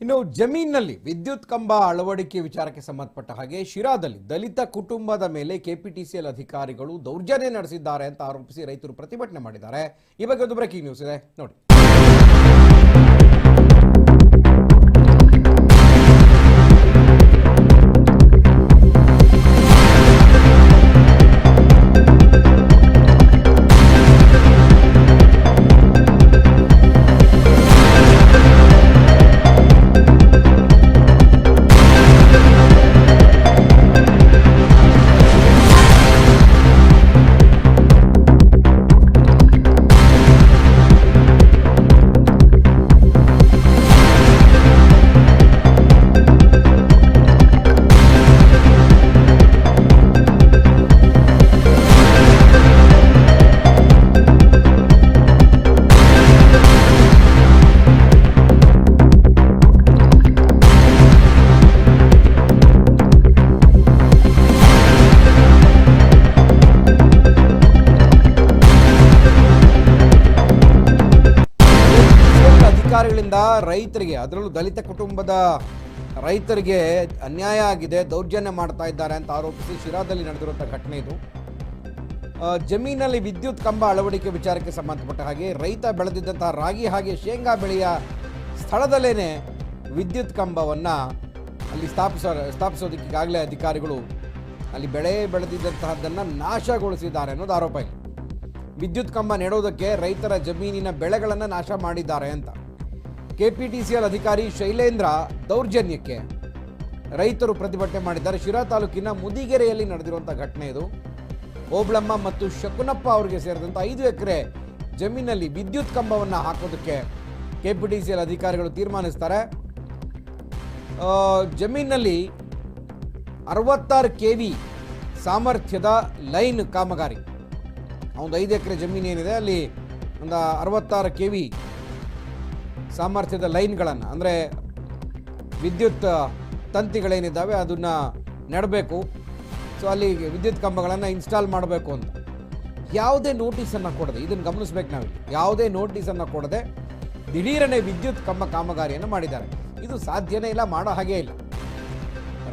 ಇನ್ನು ಜಮೀನಿನಲ್ಲಿ ವಿದ್ಯುತ್ ಕಂಬ ಅಳವಡಿಕೆ ವಿಚಾರಕ್ಕೆ ಸಂಬಂಧಪಟ್ಟ ಹಾಗೆ ಶಿರಾದಲ್ಲಿ ದಲಿತ ಕುಟುಂಬದ ಮೇಲೆ ಕೆಪಿಟಿಸಿಎಲ್ ಅಧಿಕಾರಿಗಳು ದೌರ್ಜನ್ಯ ನಡೆಸಿದ್ದಾರೆ ಅಂತ ಆರೋಪಿಸಿ ರೈತರು ಪ್ರತಿಭಟನೆ ಮಾಡಿದ್ದಾರೆ. ಈ ಬಗ್ಗೆ ಒಂದು ಬ್ರೇಕಿಂಗ್ ನ್ಯೂಸ್ ಇದೆ. ನೋಡಿ. ರೈತರಿಗೆ, ಅದರಲ್ಲೂ ದಲಿತ ಕುಟುಂಬದ ರೈತರಿಗೆ ಅನ್ಯಾಯ ಆಗಿದೆ, ದೌರ್ಜನ್ಯ ಮಾಡ್ತಾ ಇದ್ದಾರೆ ಅಂತ ಆರೋಪಿಸಿ ಶಿರಾದಲ್ಲಿ ನಡೆದಿರುವಂಥ ಘಟನೆ ಇದು. ಜಮೀನಲ್ಲಿ ವಿದ್ಯುತ್ ಕಂಬ ಅಳವಡಿಕೆ ವಿಚಾರಕ್ಕೆ ಸಂಬಂಧಪಟ್ಟ ಹಾಗೆ ರೈತ ಬೆಳೆದಿದ್ದಂತಹ ರಾಗಿ ಹಾಗೆ ಶೇಂಗಾ ಬೆಳೆಯ ಸ್ಥಳದಲ್ಲೇ ವಿದ್ಯುತ್ ಕಂಬವನ್ನು ಅಲ್ಲಿ ಸ್ಥಾಪಿಸೋ ಸ್ಥಾಪಿಸೋದಕ್ಕೆ ಅಧಿಕಾರಿಗಳು ಅಲ್ಲಿ ಬೆಳೆ ಬೆಳೆದಿದ್ದಂತಹದ್ದನ್ನು ನಾಶಗೊಳಿಸಿದ್ದಾರೆ ಅನ್ನೋದು ಆರೋಪ ಇದೆ ವಿದ್ಯುತ್ ಕಂಬ ನೆಡೋದಕ್ಕೆ ರೈತರ ಜಮೀನಿನ ಬೆಳೆಗಳನ್ನು ನಾಶ ಮಾಡಿದ್ದಾರೆ ಅಂತ. ಕೆಪಿಟಿಸಿಎಲ್ ಅಧಿಕಾರಿ ಶೈಲೇಂದ್ರ ದೌರ್ಜನ್ಯಕ್ಕೆ ರೈತರು ಪ್ರತಿಭಟನೆ ಮಾಡಿದ್ದಾರೆ. ಶಿರಾ ತಾಲೂಕಿನ ಮುದಿಗೆರೆಯಲ್ಲಿ ನಡೆದಿರುವಂಥ ಘಟನೆ ಇದು. ಓಬ್ಳಮ್ಮ ಮತ್ತು ಶಕುನಪ್ಪ ಅವರಿಗೆ ಸೇರಿದಂಥ ಐದು ಎಕರೆ ಜಮೀನಲ್ಲಿ ವಿದ್ಯುತ್ ಕಂಬವನ್ನು ಹಾಕೋದಕ್ಕೆ ಕೆಪಿಟಿಸಿಎಲ್ ಅಧಿಕಾರಿಗಳು ತೀರ್ಮಾನಿಸ್ತಾರೆ. ಜಮೀನಲ್ಲಿ ಅರವತ್ತಾರು ಕೆ ವಿ ಸಾಮರ್ಥ್ಯದ ಲೈನ್ ಕಾಮಗಾರಿ. ಒಂದು ಐದು ಎಕರೆ ಜಮೀನು ಏನಿದೆ, ಅಲ್ಲಿ ಒಂದು ಅರವತ್ತಾರು ಕೆ ವಿ ಸಾಮರ್ಥ್ಯದ ಲೈನ್ಗಳನ್ನು, ಅಂದರೆ ವಿದ್ಯುತ್ ತಂತಿಗಳೇನಿದ್ದಾವೆ ಅದನ್ನು ನೆಡಬೇಕು. ಸೊ ಅಲ್ಲಿ ವಿದ್ಯುತ್ ಕಂಬಗಳನ್ನು ಇನ್ಸ್ಟಾಲ್ ಮಾಡಬೇಕು ಅಂತ. ಯಾವುದೇ ನೋಟಿಸನ್ನು ಕೊಡದೆ, ಇದನ್ನು ಗಮನಿಸ್ಬೇಕು ನಾವು ಯಾವುದೇ ನೋಟಿಸನ್ನು ಕೊಡದೆ ದಿಢೀರನೆ ವಿದ್ಯುತ್ ಕಂಬ ಕಾಮಗಾರಿಯನ್ನು ಮಾಡಿದ್ದಾರೆ. ಇದು ಸಾಧ್ಯನೇ ಇಲ್ಲ, ಮಾಡೋ ಹಾಗೇ ಇಲ್ಲ.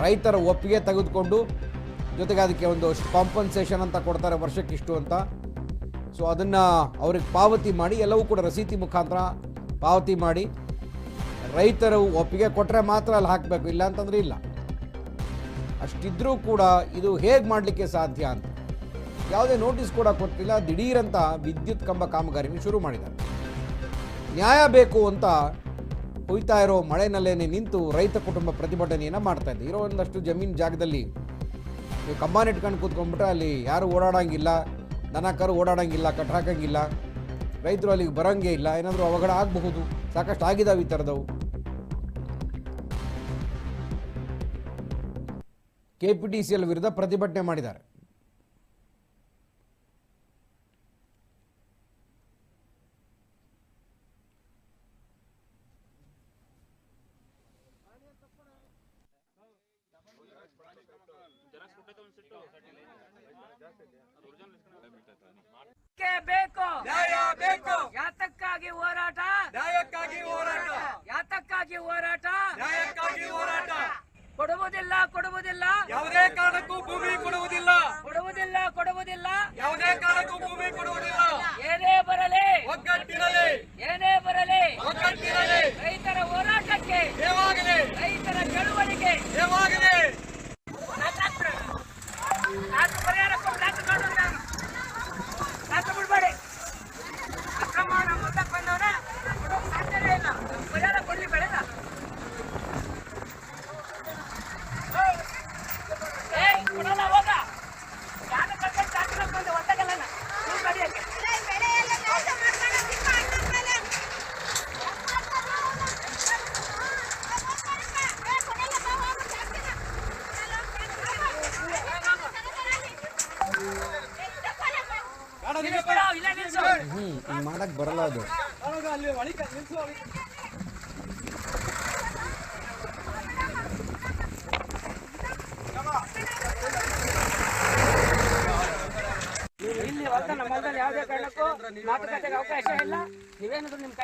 ರೈತರ ಒಪ್ಪಿಗೆ ತೆಗೆದುಕೊಂಡು ಜೊತೆಗೆ ಅದಕ್ಕೆ ಒಂದು ಕಾಂಪನ್ಸೇಷನ್ ಅಂತ ಕೊಡ್ತಾರೆ ವರ್ಷಕ್ಕಿಷ್ಟು ಅಂತ. ಸೊ ಅದನ್ನು ಅವ್ರಿಗೆ ಪಾವತಿ ಮಾಡಿ ಎಲ್ಲವೂ ಕೂಡ ರಸೀತಿ ಮುಖಾಂತರ ಪಾವತಿ ಮಾಡಿ ರೈತರು ಒಪ್ಪಿಗೆ ಕೊಟ್ಟರೆ ಮಾತ್ರ ಅಲ್ಲಿ ಹಾಕಬೇಕು ಇಲ್ಲ ಅಂತಂದ್ರೆ ಇಲ್ಲ. ಅಷ್ಟಿದ್ರೂ ಕೂಡ ಇದು ಹೇಗೆ ಮಾಡಲಿಕ್ಕೆ ಸಾಧ್ಯ ಅಂತ. ಯಾವುದೇ ನೋಟಿಸ್ ಕೂಡ ಕೊಟ್ಟಿಲ್ಲ, ದಿಢೀರಂತ ವಿದ್ಯುತ್ ಕಂಬ ಕಾಮಗಾರಿಯನ್ನು ಶುರು ಮಾಡಿದ್ದಾರೆ. ನ್ಯಾಯ ಬೇಕು ಅಂತ ಹುಯ್ತಾ ಇರೋ ಮಳೆನಲ್ಲೇನೆ ನಿಂತು ರೈತ ಕುಟುಂಬ ಪ್ರತಿಭಟನೆಯನ್ನು ಮಾಡ್ತಾ ಇದ್ದೆ. ಇರೋ ಒಂದಷ್ಟು ಜಮೀನು ಜಾಗದಲ್ಲಿ ನೀವು ಕಂಬ ನೆಟ್ಕೊಂಡು ಕೂತ್ಕೊಂಡ್ಬಿಟ್ರೆ ಅಲ್ಲಿ ಯಾರು ಓಡಾಡೋಂಗಿಲ್ಲ, ದನ ಕರು ಓಡಾಡೋಂಗಿಲ್ಲ, ಕಟ್ ಹಾಕಂಗಿಲ್ಲ. ರೈತರು ಅಲ್ಲಿಗೆ ಬರಂಗೇ ಇಲ್ಲ, ಏನಾದರೂ ಅವಘಡ ಆಗಬಹುದು, ಸಾಕಷ್ಟು ಆಗಿದಾವೆ ಈ ಥರದವು. K P T C L ವಿರುದ್ಧ ಪ್ರತಿಭಟನೆ ಮಾಡಿದ್ದಾರೆ. ಬೇಕು ನ್ಯಾಯ ಬೇಕು ಯಾತಕ್ಕಾಗಿ ಹೋರಾಟ? ನ್ಯಾಯಕ್ಕಾಗಿ ಹೋರಾಟ. ಯಾತಕ್ಕಾಗಿ ಹೋರಾಟ? ನ್ಯಾಯಕ್ಕಾಗಿ ಹೋರಾಟ. ಕೊಡುವುದಿಲ್ಲ ಕೊಡುವುದಿಲ್ಲ. ಯಾವುದೇ ಕಾರಣಕ್ಕೂ ಭೂಮಿ ಕೊಡುವುದಿಲ್ಲ. ಕೊಡುವುದಿಲ್ಲ ಕೊಡುವುದಿಲ್ಲ. ಯಾವುದೇ ಕಾರಣಕ್ಕೂ ಭೂಮಿ ಕೊಡುವುದಿಲ್ಲ. ಏನೇ ಬರಲಿ. ಒಗ್ಗಟ್ಟಿರಲಿ. ಏನೇ ಬರಲಿ. ಒಗ್ಗಟ್ಟಿರಲಿ. ರೈತರ ಹೋರಾಟಕ್ಕೆ. ರೈತರ ಚಳುವಳಿಗೆ. Ah,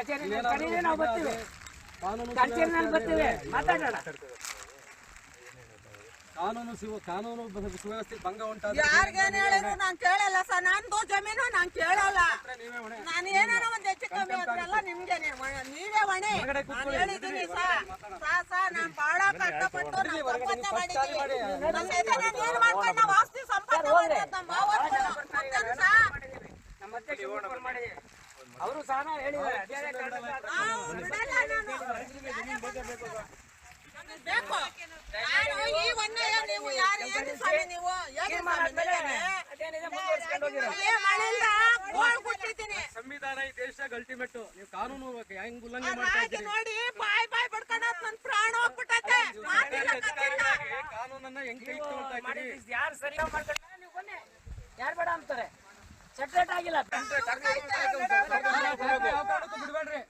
ಕಚೇರಿ ಕರೀರಿ ನಾವು ಬರ್ತೀವಿ. ಕಚೇರಿನಲ್ಲಿ ಬರ್ತೀವಿ. ಮಾತಾಡೋಣ. ಕಾನೂನು ಸಿವ ಕಾನೂನು ಸುವ್ಯವಸ್ಥೆ ಭಂಗ ಯಾರಿಗೇನು ಹೇಳಿದ್ರು ನಾನ್ ಕೇಳಲ್ಲ ಸರ್. ನಂದು ಜಮೀನು ನಾನು ಕೇಳಲ್ಲ. ನೀವೇ ನಾನು ಏನಾರ ಒಂದು ಹೆಚ್ಚು ಕಮ್ಮಿ ನಿಮ್ಗೆನೆ ನೀವೇ ಹೊಣೆ. ನಾನು ಹೇಳಿದ್ದೀನಿ ಸರ್. ಸಾ ಸಾ ನಾನ್ ಬಹಳ ಕಷ್ಟಪಟ್ಟು ನಾನ್ ಸಂಪಾದನೆ ನಾನ್ ಮಾಡ್ಕೊಂಡು ನಾವ್ ಆಸ್ತಿ ಸಂಪಾದನೆ ನಮ್ಮ ಅವರು ಸಹ ಹೇಳಿದ್ದಾರೆ ಬೇರೆ ಕಾರಣಕ್ಕೆ ನಾವು ಬಿಡಲ್ಲ ನಾನು. ಬೇಕು ನಾನು ಈ ಒನ್ನೆಯ ನೀವು ಯಾರು ಏನು ಸ್ವಾಮಿ ನೀವು ಏನು ತೀರ್ಮಾನ ಸ್ವಾಮಿ ಆದ್ಮೇಲೆ ನೀವೇನೆ? ಅದೇನಿದೆ ಮುಂದುವರಿಸ್ಕೊಂಡು ಹೋಗಿರೋ ಏ ಮಳೆಯಿಂದ ಗೋಳ್ ಕೊಟ್ಟಿದ್ದೀನಿ ಸಂವಿಧಾನ ಈ ದೇಶದಾಗ ಅಲ್ಟಿಮೇಟ್ ನೀವು ಕಾನೂನು ಹೆಂಗ್ ಉಲ್ಲಂಘನೆ ಆ ಮಾಡ್ತಾ ರಾಜ ಇದ್ದೀರಿ ನೋಡಿ ಬಾಯ್ ಬಾಯ್ ಬಡ್ಕೊಂಡೋದ್ ನನ್ ಪ್ರಾಣ ಹೋಗ್ಬಿಟ್ಟೈತೆ ಮಾತಿಲ್ಲ ಕತ್ತಿಲ್ಲ. ಕಾನೂನನ್ನ ಹೆಂಗ್ ಕೈ ತಗೊಳ್ತಾ ಇದ್ದೀರಿ ಮಾಡಿದ್ದು ಯಾರು ಸರಿ ಮಾಡ್ಕೊಂಡ್ರೆ ನೀವು ಬನ್ನಿ ಯಾರು ಬೇಡ ಅಂತಾರೆ ಸೆಟ್ರೇಟ್ ಆಗಿಲ್ಲ ಯಾವ ಕಾರಣಕ್ಕೂ ಬಿಡ್ಬೇಡ್ರಿ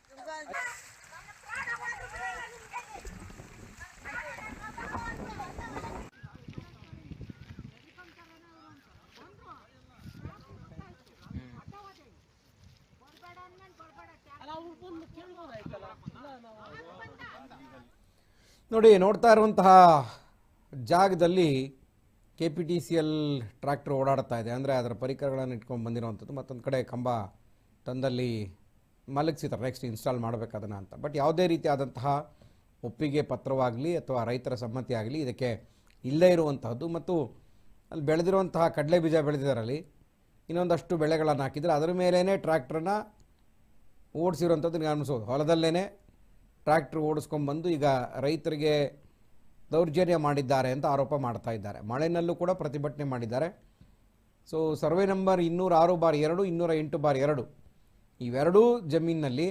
ನೋಡಿ, ನೋಡ್ತಾ ಇರುವಂತಹ ಜಾಗದಲ್ಲಿ K P T C L tractor ಓಡಾಡ್ತಾ ಇದೆ. ಅಂದರೆ ಅದರ ಪರಿಕರಗಳನ್ನು ಇಟ್ಕೊಂಡು ಬಂದಿರುವಂಥದ್ದು. ಮತ್ತೊಂದು ಕಡೆ ಕಂಬ ತಂದಲ್ಲಿ ಮಲಗಿಸಿದ್ದಾರೆ. ನೆಕ್ಸ್ಟ್ ಇನ್ಸ್ಟಾಲ್ ಮಾಡಬೇಕದನ್ನು ಅಂತ. ಬಟ್ ಯಾವುದೇ ರೀತಿಯಾದಂತಹ ಒಪ್ಪಿಗೆ ಪತ್ರವಾಗಲಿ ಅಥವಾ ರೈತರ ಸಮ್ಮತಿ ಆಗಲಿ ಇದಕ್ಕೆ ಇಲ್ಲದೇ ಇರುವಂತಹದ್ದು. ಮತ್ತು ಅಲ್ಲಿ ಬೆಳೆದಿರುವಂತಹ ಕಡಲೆ ಬೀಜ ಬೆಳೆದಿದ್ದಾರಲ್ಲಿ ಇನ್ನೊಂದಷ್ಟು ಬೆಳೆಗಳನ್ನು ಹಾಕಿದರೆ ಅದರ ಮೇಲೇ ಟ್ರ್ಯಾಕ್ಟ್ರನ್ನ ಓಡಿಸಿರುವಂಥದ್ದು ಗಮನಿಸೋದು ಹೊಲದಲ್ಲೇ ಟ್ರ್ಯಾಕ್ಟ್ರ್ ಓಡಿಸ್ಕೊಂಡ್ಬಂದು ಈಗ ರೈತರಿಗೆ ದೌರ್ಜನ್ಯ ಮಾಡಿದ್ದಾರೆ ಅಂತ ಆರೋಪ ಮಾಡ್ತಾ ಇದ್ದಾರೆ. ಮಳೆನಲ್ಲೂ ಕೂಡ ಪ್ರತಿಭಟನೆ ಮಾಡಿದ್ದಾರೆ. ಸೊ ಸರ್ವೆ ನಂಬರ್ ಇನ್ನೂರ ಆರು ಬಾರ್ ಎರಡು ಇನ್ನೂರ ಎಂಟು ಬಾರ್ ಎರಡು. ಇವೆರಡೂ ಜಮೀನಿನಲ್ಲಿ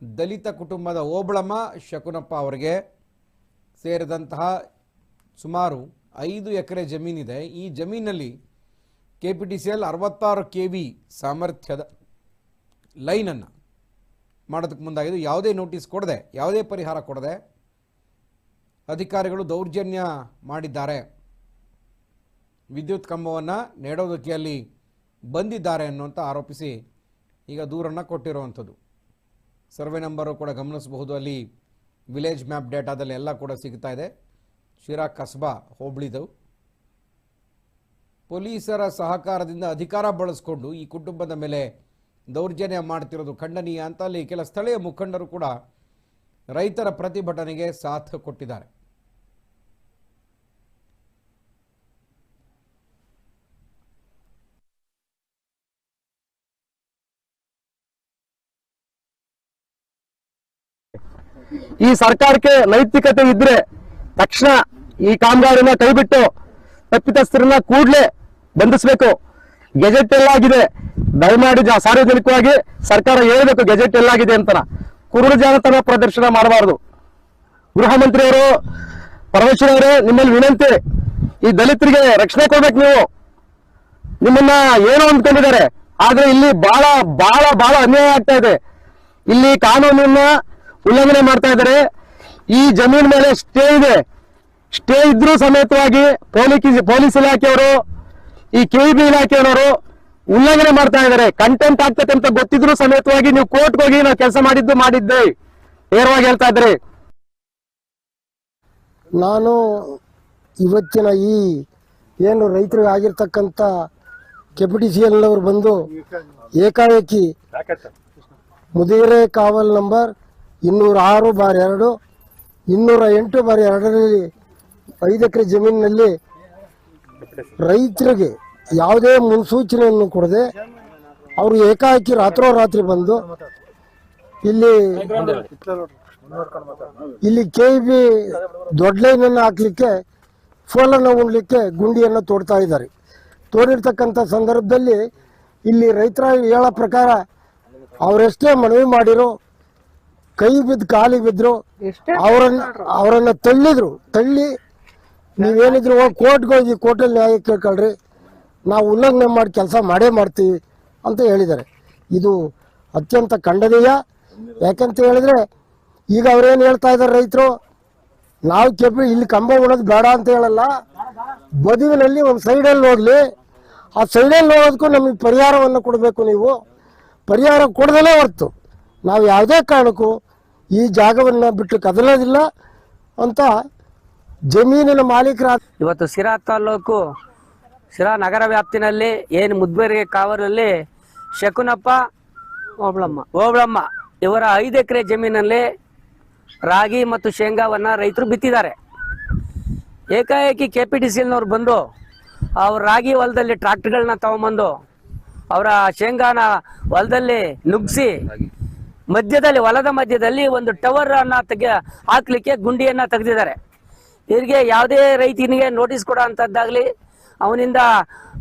ದಲಿತ ಕುಟುಂಬದ ಓಬಳಮ್ಮ ಶಕುನಪ್ಪ ಅವರಿಗೆ ಸೇರಿದಂತಹ ಸುಮಾರು ಐದು ಎಕರೆ ಜಮೀನಿದೆ. ಈ ಜಮೀನಲ್ಲಿ K P T C L ಅರವತ್ತಾರು ಕೆ ವಿ ಸಾಮರ್ಥ್ಯದ ಲೈನನ್ನು ಮಾಡೋದಕ್ಕೆ ಮುಂದಾಗಿದ್ದು ಯಾವುದೇ ನೋಟಿಸ್ ಕೊಡದೆ, ಯಾವುದೇ ಪರಿಹಾರ ಕೊಡದೆ ಅಧಿಕಾರಿಗಳು ದೌರ್ಜನ್ಯ ಮಾಡಿದ್ದಾರೆ. ವಿದ್ಯುತ್ ಕಂಬವನ್ನು ನೆಡೋದಕ್ಕೆ ಅಲ್ಲಿ ಬಂದಿದ್ದಾರೆ ಅನ್ನುವಂಥ ಆರೋಪಿಸಿ ಈಗ ದೂರನ್ನು ಕೊಟ್ಟಿರುವಂಥದ್ದು. ಸರ್ವೆ ನಂಬರು ಕೂಡ ಗಮನಿಸಬಹುದು, ಅಲ್ಲಿ ವಿಲೇಜ್ ಮ್ಯಾಪ್ ಡೇಟಾದಲ್ಲಿ ಎಲ್ಲ ಕೂಡ ಸಿಗ್ತಾ ಇದೆ. ಶಿರಾ ಕಸ್ಬಾ ಹೋಬಳಿದು. ಪೊಲೀಸರ ಸಹಕಾರದಿಂದ ಅಧಿಕಾರ ಬಳಸಿಕೊಂಡು ಈ ಕುಟುಂಬದ ಮೇಲೆ ದೌರ್ಜನ್ಯ ಮಾಡ್ತಿರೋದು ಖಂಡನೀಯ ಅಂತ ಅಲ್ಲಿ ಕೆಲ ಸ್ಥಳೀಯ ಮುಖಂಡರು ಕೂಡ ರೈತರ ಪ್ರತಿಭಟನೆಗೆ ಸಾಥ್ ಕೊಟ್ಟಿದ್ದಾರೆ. ಈ ಸರ್ಕಾರಕ್ಕೆ ನೈತಿಕತೆ ಇದ್ರೆ ತಕ್ಷಣ ಈ ಕಾಮಗಾರಿನ ಕೈಬಿಟ್ಟು ತಪ್ಪಿತಸ್ಥರನ್ನ ಕೂಡ್ಲೆ ಬಂಧಿಸಬೇಕು. ಗೆಜೆಟ್ ಎಲ್ಲಾಗಿದೆ ದಯಮಾಡಿ ಸಾರ್ವಜನಿಕವಾಗಿ ಸರ್ಕಾರ ಹೇಳಬೇಕು ಗೆಜೆಟ್ ಎಲ್ಲಾಗಿದೆ ಅಂತ ಕುರುಡು ಜಾನತನ ಪ್ರದರ್ಶನ ಮಾಡಬಾರದು. ಗೃಹ ಮಂತ್ರಿಯವರು, ಪರಮೇಶ್ವರ್ ಅವರೇ, ನಿಮ್ಮಲ್ಲಿ ವಿನಂತಿ. ಈ ದಲಿತರಿಗೆ ರಕ್ಷಣೆ ಕೊಡ್ಬೇಕು ನೀವು. ನಿಮ್ಮನ್ನ ಏನೋ ಅಂದ್ಕೊಂಡಿದ್ದಾರೆ. ಆದ್ರೆ ಇಲ್ಲಿ ಬಹಳ ಬಹಳ ಬಹಳ ಅನ್ಯಾಯ ಆಗ್ತಾ ಇದೆ. ಇಲ್ಲಿ ಕಾನೂನನ್ನ ಉಲ್ಲಂಘನೆ ಮಾಡ್ತಾ ಇದ್ದಾರೆ. ಈ ಜಮೀನ್ ಮೇಲೆ ಸ್ಟೇ ಇದೆ. ಸ್ಟೇ ಇದ್ರೂ ಸಮೇತವಾಗಿ ಪೊಲೀಸ್ ಪೊಲೀಸ್ ಇಲಾಖೆಯವರು, ಈ ಕೆ ಬಿ ಇಲಾಖೆಯವರು ಉಲ್ಲಂಘನೆ ಮಾಡ್ತಾ ಇದ್ದಾರೆ. ಕಂಟೆಂಟ್ ಆಗ್ತದೆ ಅಂತ ಗೊತ್ತಿದ್ರು ಸಮೇತವಾಗಿ ನೀವು ಕೋರ್ಟ್ಗೆ ಹೋಗಿ ನಾವು ಕೆಲಸ ಮಾಡಿದ್ದು ಮಾಡಿದ್ದೆ. ನೇರವಾಗಿ ಹೇಳ್ತಾ ಇದ್ರಿ ನಾನು ಇವತ್ತಿನ ಈ ಏನು ರೈತರಿಗೆ ಆಗಿರ್ತಕ್ಕಂಥ ಕೆ ಪಿ ಟಿ ಸಿ ಎಲ್ನವರು ಬಂದು ಏಕಾಏಕಿ ಮುದಿರೆ ಕಾವಲ್ ನಂಬರ್ ಇನ್ನೂರ ಆರು ಬಾರ್ ಎರಡು, ಇನ್ನೂರ ಎಂಟು ಬಾರ್ ಎರಡರಲ್ಲಿ ಐದು ಎಕರೆ ಜಮೀನಿನಲ್ಲಿ ರೈತರಿಗೆ ಯಾವುದೇ ಮುನ್ಸೂಚನೆಯನ್ನು ಕೊಡದೆ ಅವರು ಏಕಾಏಕಿ ರಾತ್ರೋರಾತ್ರಿ ಬಂದು ಇಲ್ಲಿ ಇಲ್ಲಿ ಕೆ ಬಿ ದೊಡ್ಡ ಲೈನನ್ನು ಹಾಕ್ಲಿಕ್ಕೆ ಫೋಲನ್ನು ಉಣ್ಲಿಕ್ಕೆ ಗುಂಡಿಯನ್ನು ತೋಡ್ತಾ ಇದ್ದಾರೆ. ತೋಡಿರ್ತಕ್ಕಂಥ ಸಂದರ್ಭದಲ್ಲಿ ಇಲ್ಲಿ ರೈತರ ಹೇಳೋ ಪ್ರಕಾರ ಅವರೆಷ್ಟೇ ಮನವಿ ಮಾಡಿರೋ ಕೈ ಬಿದ್ದು ಕಾಲಿಗೆ ಬಿದ್ದರು ಅವರನ್ನ ಅವರನ್ನು ತಳ್ಳಿದ್ರು. ತಳ್ಳಿ ನೀವೇನಿದ್ರು ಹೋಗಿ ಕೋರ್ಟ್ಗೆ ಹೋಗಿ ಕೋರ್ಟಲ್ಲಿ ನ್ಯಾಯ ಕೇಳ್ಕೊಳ್ರಿ. ನಾವು ಉಲ್ಲಂಘನೆ ಮಾಡಿ ಕೆಲಸ ಮಾಡೇ ಮಾಡ್ತೀವಿ ಅಂತ ಹೇಳಿದ್ದಾರೆ. ಇದು ಅತ್ಯಂತ ಖಂಡನೀಯ. ಯಾಕಂತ ಹೇಳಿದ್ರೆ ಈಗ ಅವ್ರೇನು ಹೇಳ್ತಾ ಇದ್ದಾರೆ ರೈತರು? ನಾವು ಕೆಬ್ಬಿ ಇಲ್ಲಿ ಕಂಬ ಉಳೋದು ಬೇಡ ಅಂತ ಹೇಳಲ್ಲ. ಬದುವಿನಲ್ಲಿ ಒಂದು ಸೈಡಲ್ಲಿ ನೋಡಲಿ ಆ ಸೈಡಲ್ಲಿ ನೋಡೋದಕ್ಕೂ ನಮಗೆ ಪರಿಹಾರವನ್ನು ಕೊಡಬೇಕು ನೀವು. ಪರಿಹಾರ ಕೊಡದಲೇ ಹೊರ್ತು. ನಾವು ಯಾವುದೇ ಕಾರಣಕ್ಕೂ ಈ ಜಾಗವನ್ನು ಬಿಟ್ಟು ಕದಲೋದಿಲ್ಲ ಅಂತ ಜಮೀನಿನ ಮಾಲೀಕರ ಇವತ್ತು ಸಿರಾ ತಾಲೂಕು ಸಿರಾ ನಗರ ವ್ಯಾಪ್ತಿನಲ್ಲಿ ಏನು ಮುದ್ಬೇರಿಗೆ ಕಾವಲಲ್ಲಿ ಶಕುನಪ್ಪ ಓಬಳಮ್ಮ. ಓಬಳಮ್ಮ ಇವರ ಐದು ಎಕರೆ ಜಮೀನಲ್ಲಿ ರಾಗಿ ಮತ್ತು ಶೇಂಗಾವನ್ನ ರೈತರು ಬಿತ್ತಿದ್ದಾರೆ. ಏಕಾಏಕಿ ಕೆ ಪಿ ಟಿ ಸಿಲ್ನವ್ರು ಬಂದು ಅವ್ರ ರಾಗಿ ಹೊಲದಲ್ಲಿ ಟ್ರ್ಯಾಕ್ಟ್ರ್ಗಳನ್ನ ತಗೊಂಬಂದು ಅವರ ಶೇಂಗಾನ ಹೊಲದಲ್ಲಿ ನುಗ್ಗಿಸಿ ಮಧ್ಯದಲ್ಲಿ ಹೊಲದ ಮಧ್ಯದಲ್ಲಿ ಒಂದು ಟವರ್ ಅನ್ನ ತೆಗೆ ಹಾಕ್ಲಿಕ್ಕೆ ಗುಂಡಿಯನ್ನ ತೆಗೆದಿದ್ದಾರೆ. ಇವರಿಗೆ ಯಾವುದೇ ರೈತನಿಗೆ ನೋಟಿಸ್ ಕೊಡೋ ಅಂಥದ್ದಾಗ್ಲಿ ಅವನಿಂದ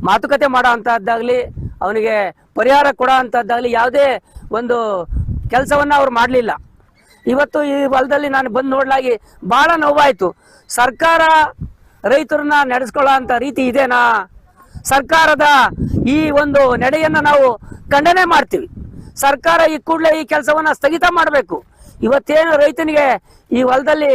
ಮಾತುಕತೆ ಮಾಡೋ ಅಂತದ್ದಾಗ್ಲಿ ಅವನಿಗೆ ಪರಿಹಾರ ಕೊಡೋ ಅಂತದ್ದಾಗ್ಲಿ ಯಾವುದೇ ಒಂದು ಕೆಲಸವನ್ನ ಅವ್ರು ಮಾಡಲಿಲ್ಲ. ಇವತ್ತು ಈ ಹೊಲದಲ್ಲಿ ನಾನು ಬಂದು ನೋಡ್ಲಾಗಿ ಬಹಳ ನೋವಾಯ್ತು. ಸರ್ಕಾರ ರೈತರನ್ನ ನಡೆಸ್ಕೊಳ್ಳೋ ಅಂತ ರೀತಿ ಇದೆನಾ? ಸರ್ಕಾರದ ಈ ಒಂದು ನಡೆಯನ್ನ ನಾವು ಖಂಡನೆ ಮಾಡ್ತೀವಿ. ಸರ್ಕಾರ ಈ ಕೂಡಲೇ ಈ ಕೆಲಸವನ್ನ ಸ್ಥಗಿತ ಮಾಡಬೇಕು. ಇವತ್ತೇನು ರೈತನಿಗೆ ಈ ಹೊಲದಲ್ಲಿ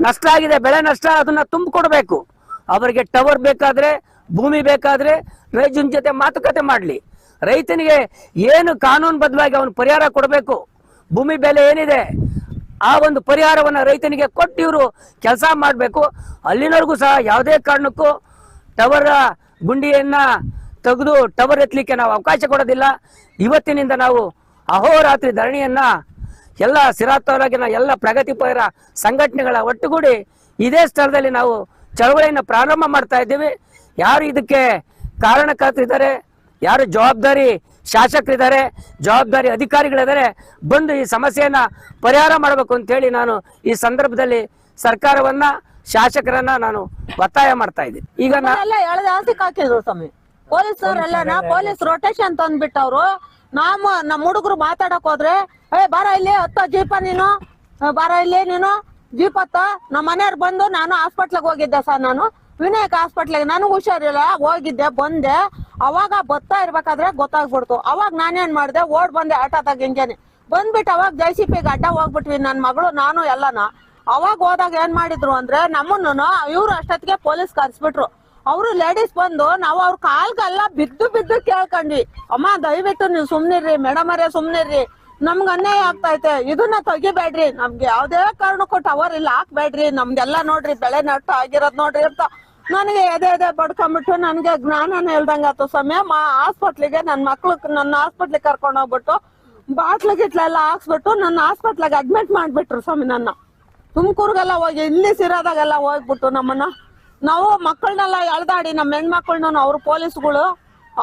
ನಷ್ಟ ಆಗಿದೆ, ಬೆಳೆ ನಷ್ಟ, ಅದನ್ನ ತುಂಬಿಕೊಡ್ಬೇಕು. ಅವರಿಗೆ ಟವರ್ ಬೇಕಾದ್ರೆ, ಭೂಮಿ ಬೇಕಾದ್ರೆ ರೈತನ ಜೊತೆ ಮಾತುಕತೆ ಮಾಡಲಿ. ರೈತನಿಗೆ ಏನು ಕಾನೂನು ಬದಲಾಗಿ ಅವನು ಪರಿಹಾರ ಕೊಡಬೇಕು? ಭೂಮಿ ಬೆಲೆ ಏನಿದೆ? ಆ ಒಂದು ಪರಿಹಾರವನ್ನು ರೈತನಿಗೆ ಕೊಟ್ಟು ಇವರು ಕೆಲಸ ಮಾಡಬೇಕು. ಅಲ್ಲಿನವರೆಗೂ ಸಹ ಯಾವುದೇ ಕಾರಣಕ್ಕೂ ಟವರ್ ಗುಂಡಿಯನ್ನು ತೆಗೆದು ಟವರ್ ಎತ್ತಲಿಕ್ಕೆ ನಾವು ಅವಕಾಶ ಕೊಡೋದಿಲ್ಲ. ಇವತ್ತಿನಿಂದ ನಾವು ಅಹೋರಾತ್ರಿ ಧರಣಿಯನ್ನು ಎಲ್ಲ ಸಿರಾತ್ವರಾಗಿನ ಎಲ್ಲ ಪ್ರಗತಿಪರ ಸಂಘಟನೆಗಳ ಒಟ್ಟುಗೂಡಿ ಇದೇ ಸ್ಥಳದಲ್ಲಿ ನಾವು ಚಳವಳಿಯನ್ನು ಪ್ರಾರಂಭ ಮಾಡ್ತಾ ಇದ್ದೀವಿ. ಯಾರು ಇದಕ್ಕೆ ಕಾರಣಕರ್ತರಿದ್ದಾರೆ, ಯಾರು ಜವಾಬ್ದಾರಿ ಶಾಸಕರಿದ್ದಾರೆ, ಜವಾಬ್ದಾರಿ ಅಧಿಕಾರಿಗಳಿದ್ದಾರೆ, ಬಂದು ಈ ಸಮಸ್ಯೆಯನ್ನ ಪರಿಹಾರ ಮಾಡಬೇಕು ಅಂತೇಳಿ ನಾನು ಈ ಸಂದರ್ಭದಲ್ಲಿ ಸರ್ಕಾರವನ್ನ, ಶಾಸಕರನ್ನ ನಾನು ಒತ್ತಾಯ ಮಾಡ್ತಾ ಇದ್ದೀನಿ. ಈಗ ಸ್ವಾಮಿ? ಪೊಲೀಸರೆಲ್ಲ ಪೊಲೀಸ್ ರೊಟೇಷನ್ ತಂದ್ಬಿಟ್ಟವ್ರು. ನಾವು ನಮ್ಮ ಹುಡುಗರು ಮಾತಾಡಕ್ ಹೋದ್ರೆ ಬಾರ ಇಲ್ಲಿ, ಹತ್ತ ಜೀಪ ನೀನು, ಬಾರ ಇಲ್ಲಿ ನೀನು ಜೀಪ್ ಹತ್ತ ನಮ್ಮ ಮನೆಯವ್ರು ಬಂದು ನಾನು ಹಾಸ್ಪಿಟ್ಲಿಗೆ ಹೋಗಿದ್ದೆ ಸರ್ ನಾನು. ವಿನಾಯಕ ಹಾಸ್ಪಿಟ್ಲಿಗೆ ನನಗೆ ಹುಷಾರಿಲ್ಲ, ಹೋಗಿದ್ದೆ, ಬಂದೆ. ಅವಾಗ ಬತ್ತಾ ಇರ್ಬೇಕಾದ್ರೆ ಗೊತ್ತಾಗ್ಬಿಡ್ತು. ಅವಾಗ ನಾನೇನ್ ಮಾಡಿದೆ, ಓಡ್ ಬಂದೆ ಆಟೋದಾಗ ಹಿಂಗೇನೆ. ಬಂದ್ಬಿಟ್ಟು ಅವಾಗ ಜೈ ಸಿ ಪಿಗೆ ಅಡ್ಡ ಹೋಗ್ಬಿಟ್ವಿ ನನ್ನ ಮಗಳು, ನಾನು, ಎಲ್ಲನ. ಅವಾಗ ಹೋದಾಗ ಏನ್ ಮಾಡಿದ್ರು ಅಂದ್ರೆ, ನಮ್ಮನ್ನು ಇವ್ರು ಅಷ್ಟೊತ್ತಿಗೆ ಪೊಲೀಸ್ ಕರ್ಸ್ಬಿಟ್ರು. ಅವರು ಲೇಡೀಸ್ ಬಂದು, ನಾವು ಅವ್ರ ಕಾಲ್ಗೆಲ್ಲ ಬಿದ್ದು ಬಿದ್ದು ಕೇಳ್ಕೊಂಡ್ವಿ. ಅಮ್ಮ, ದಯವಿಟ್ಟು ನೀವು ಸುಮ್ನಿರ್ರಿ ಮೇಡಮ್ ಅವರೇ ಸುಮ್ನಿರ್ರಿ. ನಮ್ಗೆ ಅನ್ಯಾಯ ಆಗ್ತೈತೆ ಇದನ್ನ ತೆಗಿಬೇಡ್ರಿ. ನಮ್ಗೆ ಯಾವ್ದೇ ಕಾರಣಕ್ಕೂ ಟವರ್ ಇಲ್ಲ, ಹಾಕ್ಬೇಡ್ರಿ. ನಮ್ದೆಲ್ಲ ನೋಡ್ರಿ, ಬೆಳೆ ನಟ್ಟು ಆಗಿರೋದ್ ನೋಡ್ರಿ ಅಂತ. ನನಗೆ ಎದೆ ಎದೆ ಬಡ್ಕೊಂಡ್ಬಿಟ್ಟು ನನಗೆ ಜ್ಞಾನನೇ ಇಲ್ದಂಗಾಯ್ತು ಸಮಯ ಮಾ, ಹಾಸ್ಪಿಟ್ಲಿಗೆ ನನ್ನ ಮಕ್ಳು ನನ್ನ ಹಾಸ್ಪಿಟ್ಲಿಗೆ ಕರ್ಕೊಂಡು ಹೋಗ್ಬಿಟ್ಟು, ಬಾಟ್ಲು ಗಿಟ್ಲೆಲ್ಲ ಹಾಕ್ಸ್ಬಿಟ್ಟು ನನ್ನ ಹಾಸ್ಪಿಟ್ಲಿಗೆ ಅಡ್ಮಿಟ್ ಮಾಡ್ಬಿಟ್ರು ಸ್ವಾಮಿ ನನ್ನ. ತುಮಕೂರ್ಗೆಲ್ಲ ಹೋಗಿ, ಇಲ್ಲಿ ಸಿರಾದಾಗೆಲ್ಲ ಹೋಗ್ಬಿಟ್ಟು ನಮ್ಮನ್ನ. ನಾವು ಮಕ್ಕಳನ್ನೆಲ್ಲ ಎಳ್ದಾಡಿ ನಮ್ಮ ಹೆಣ್ಮಕ್ಳನ್ನ ಅವ್ರ ಪೊಲೀಸ್ಗಳು.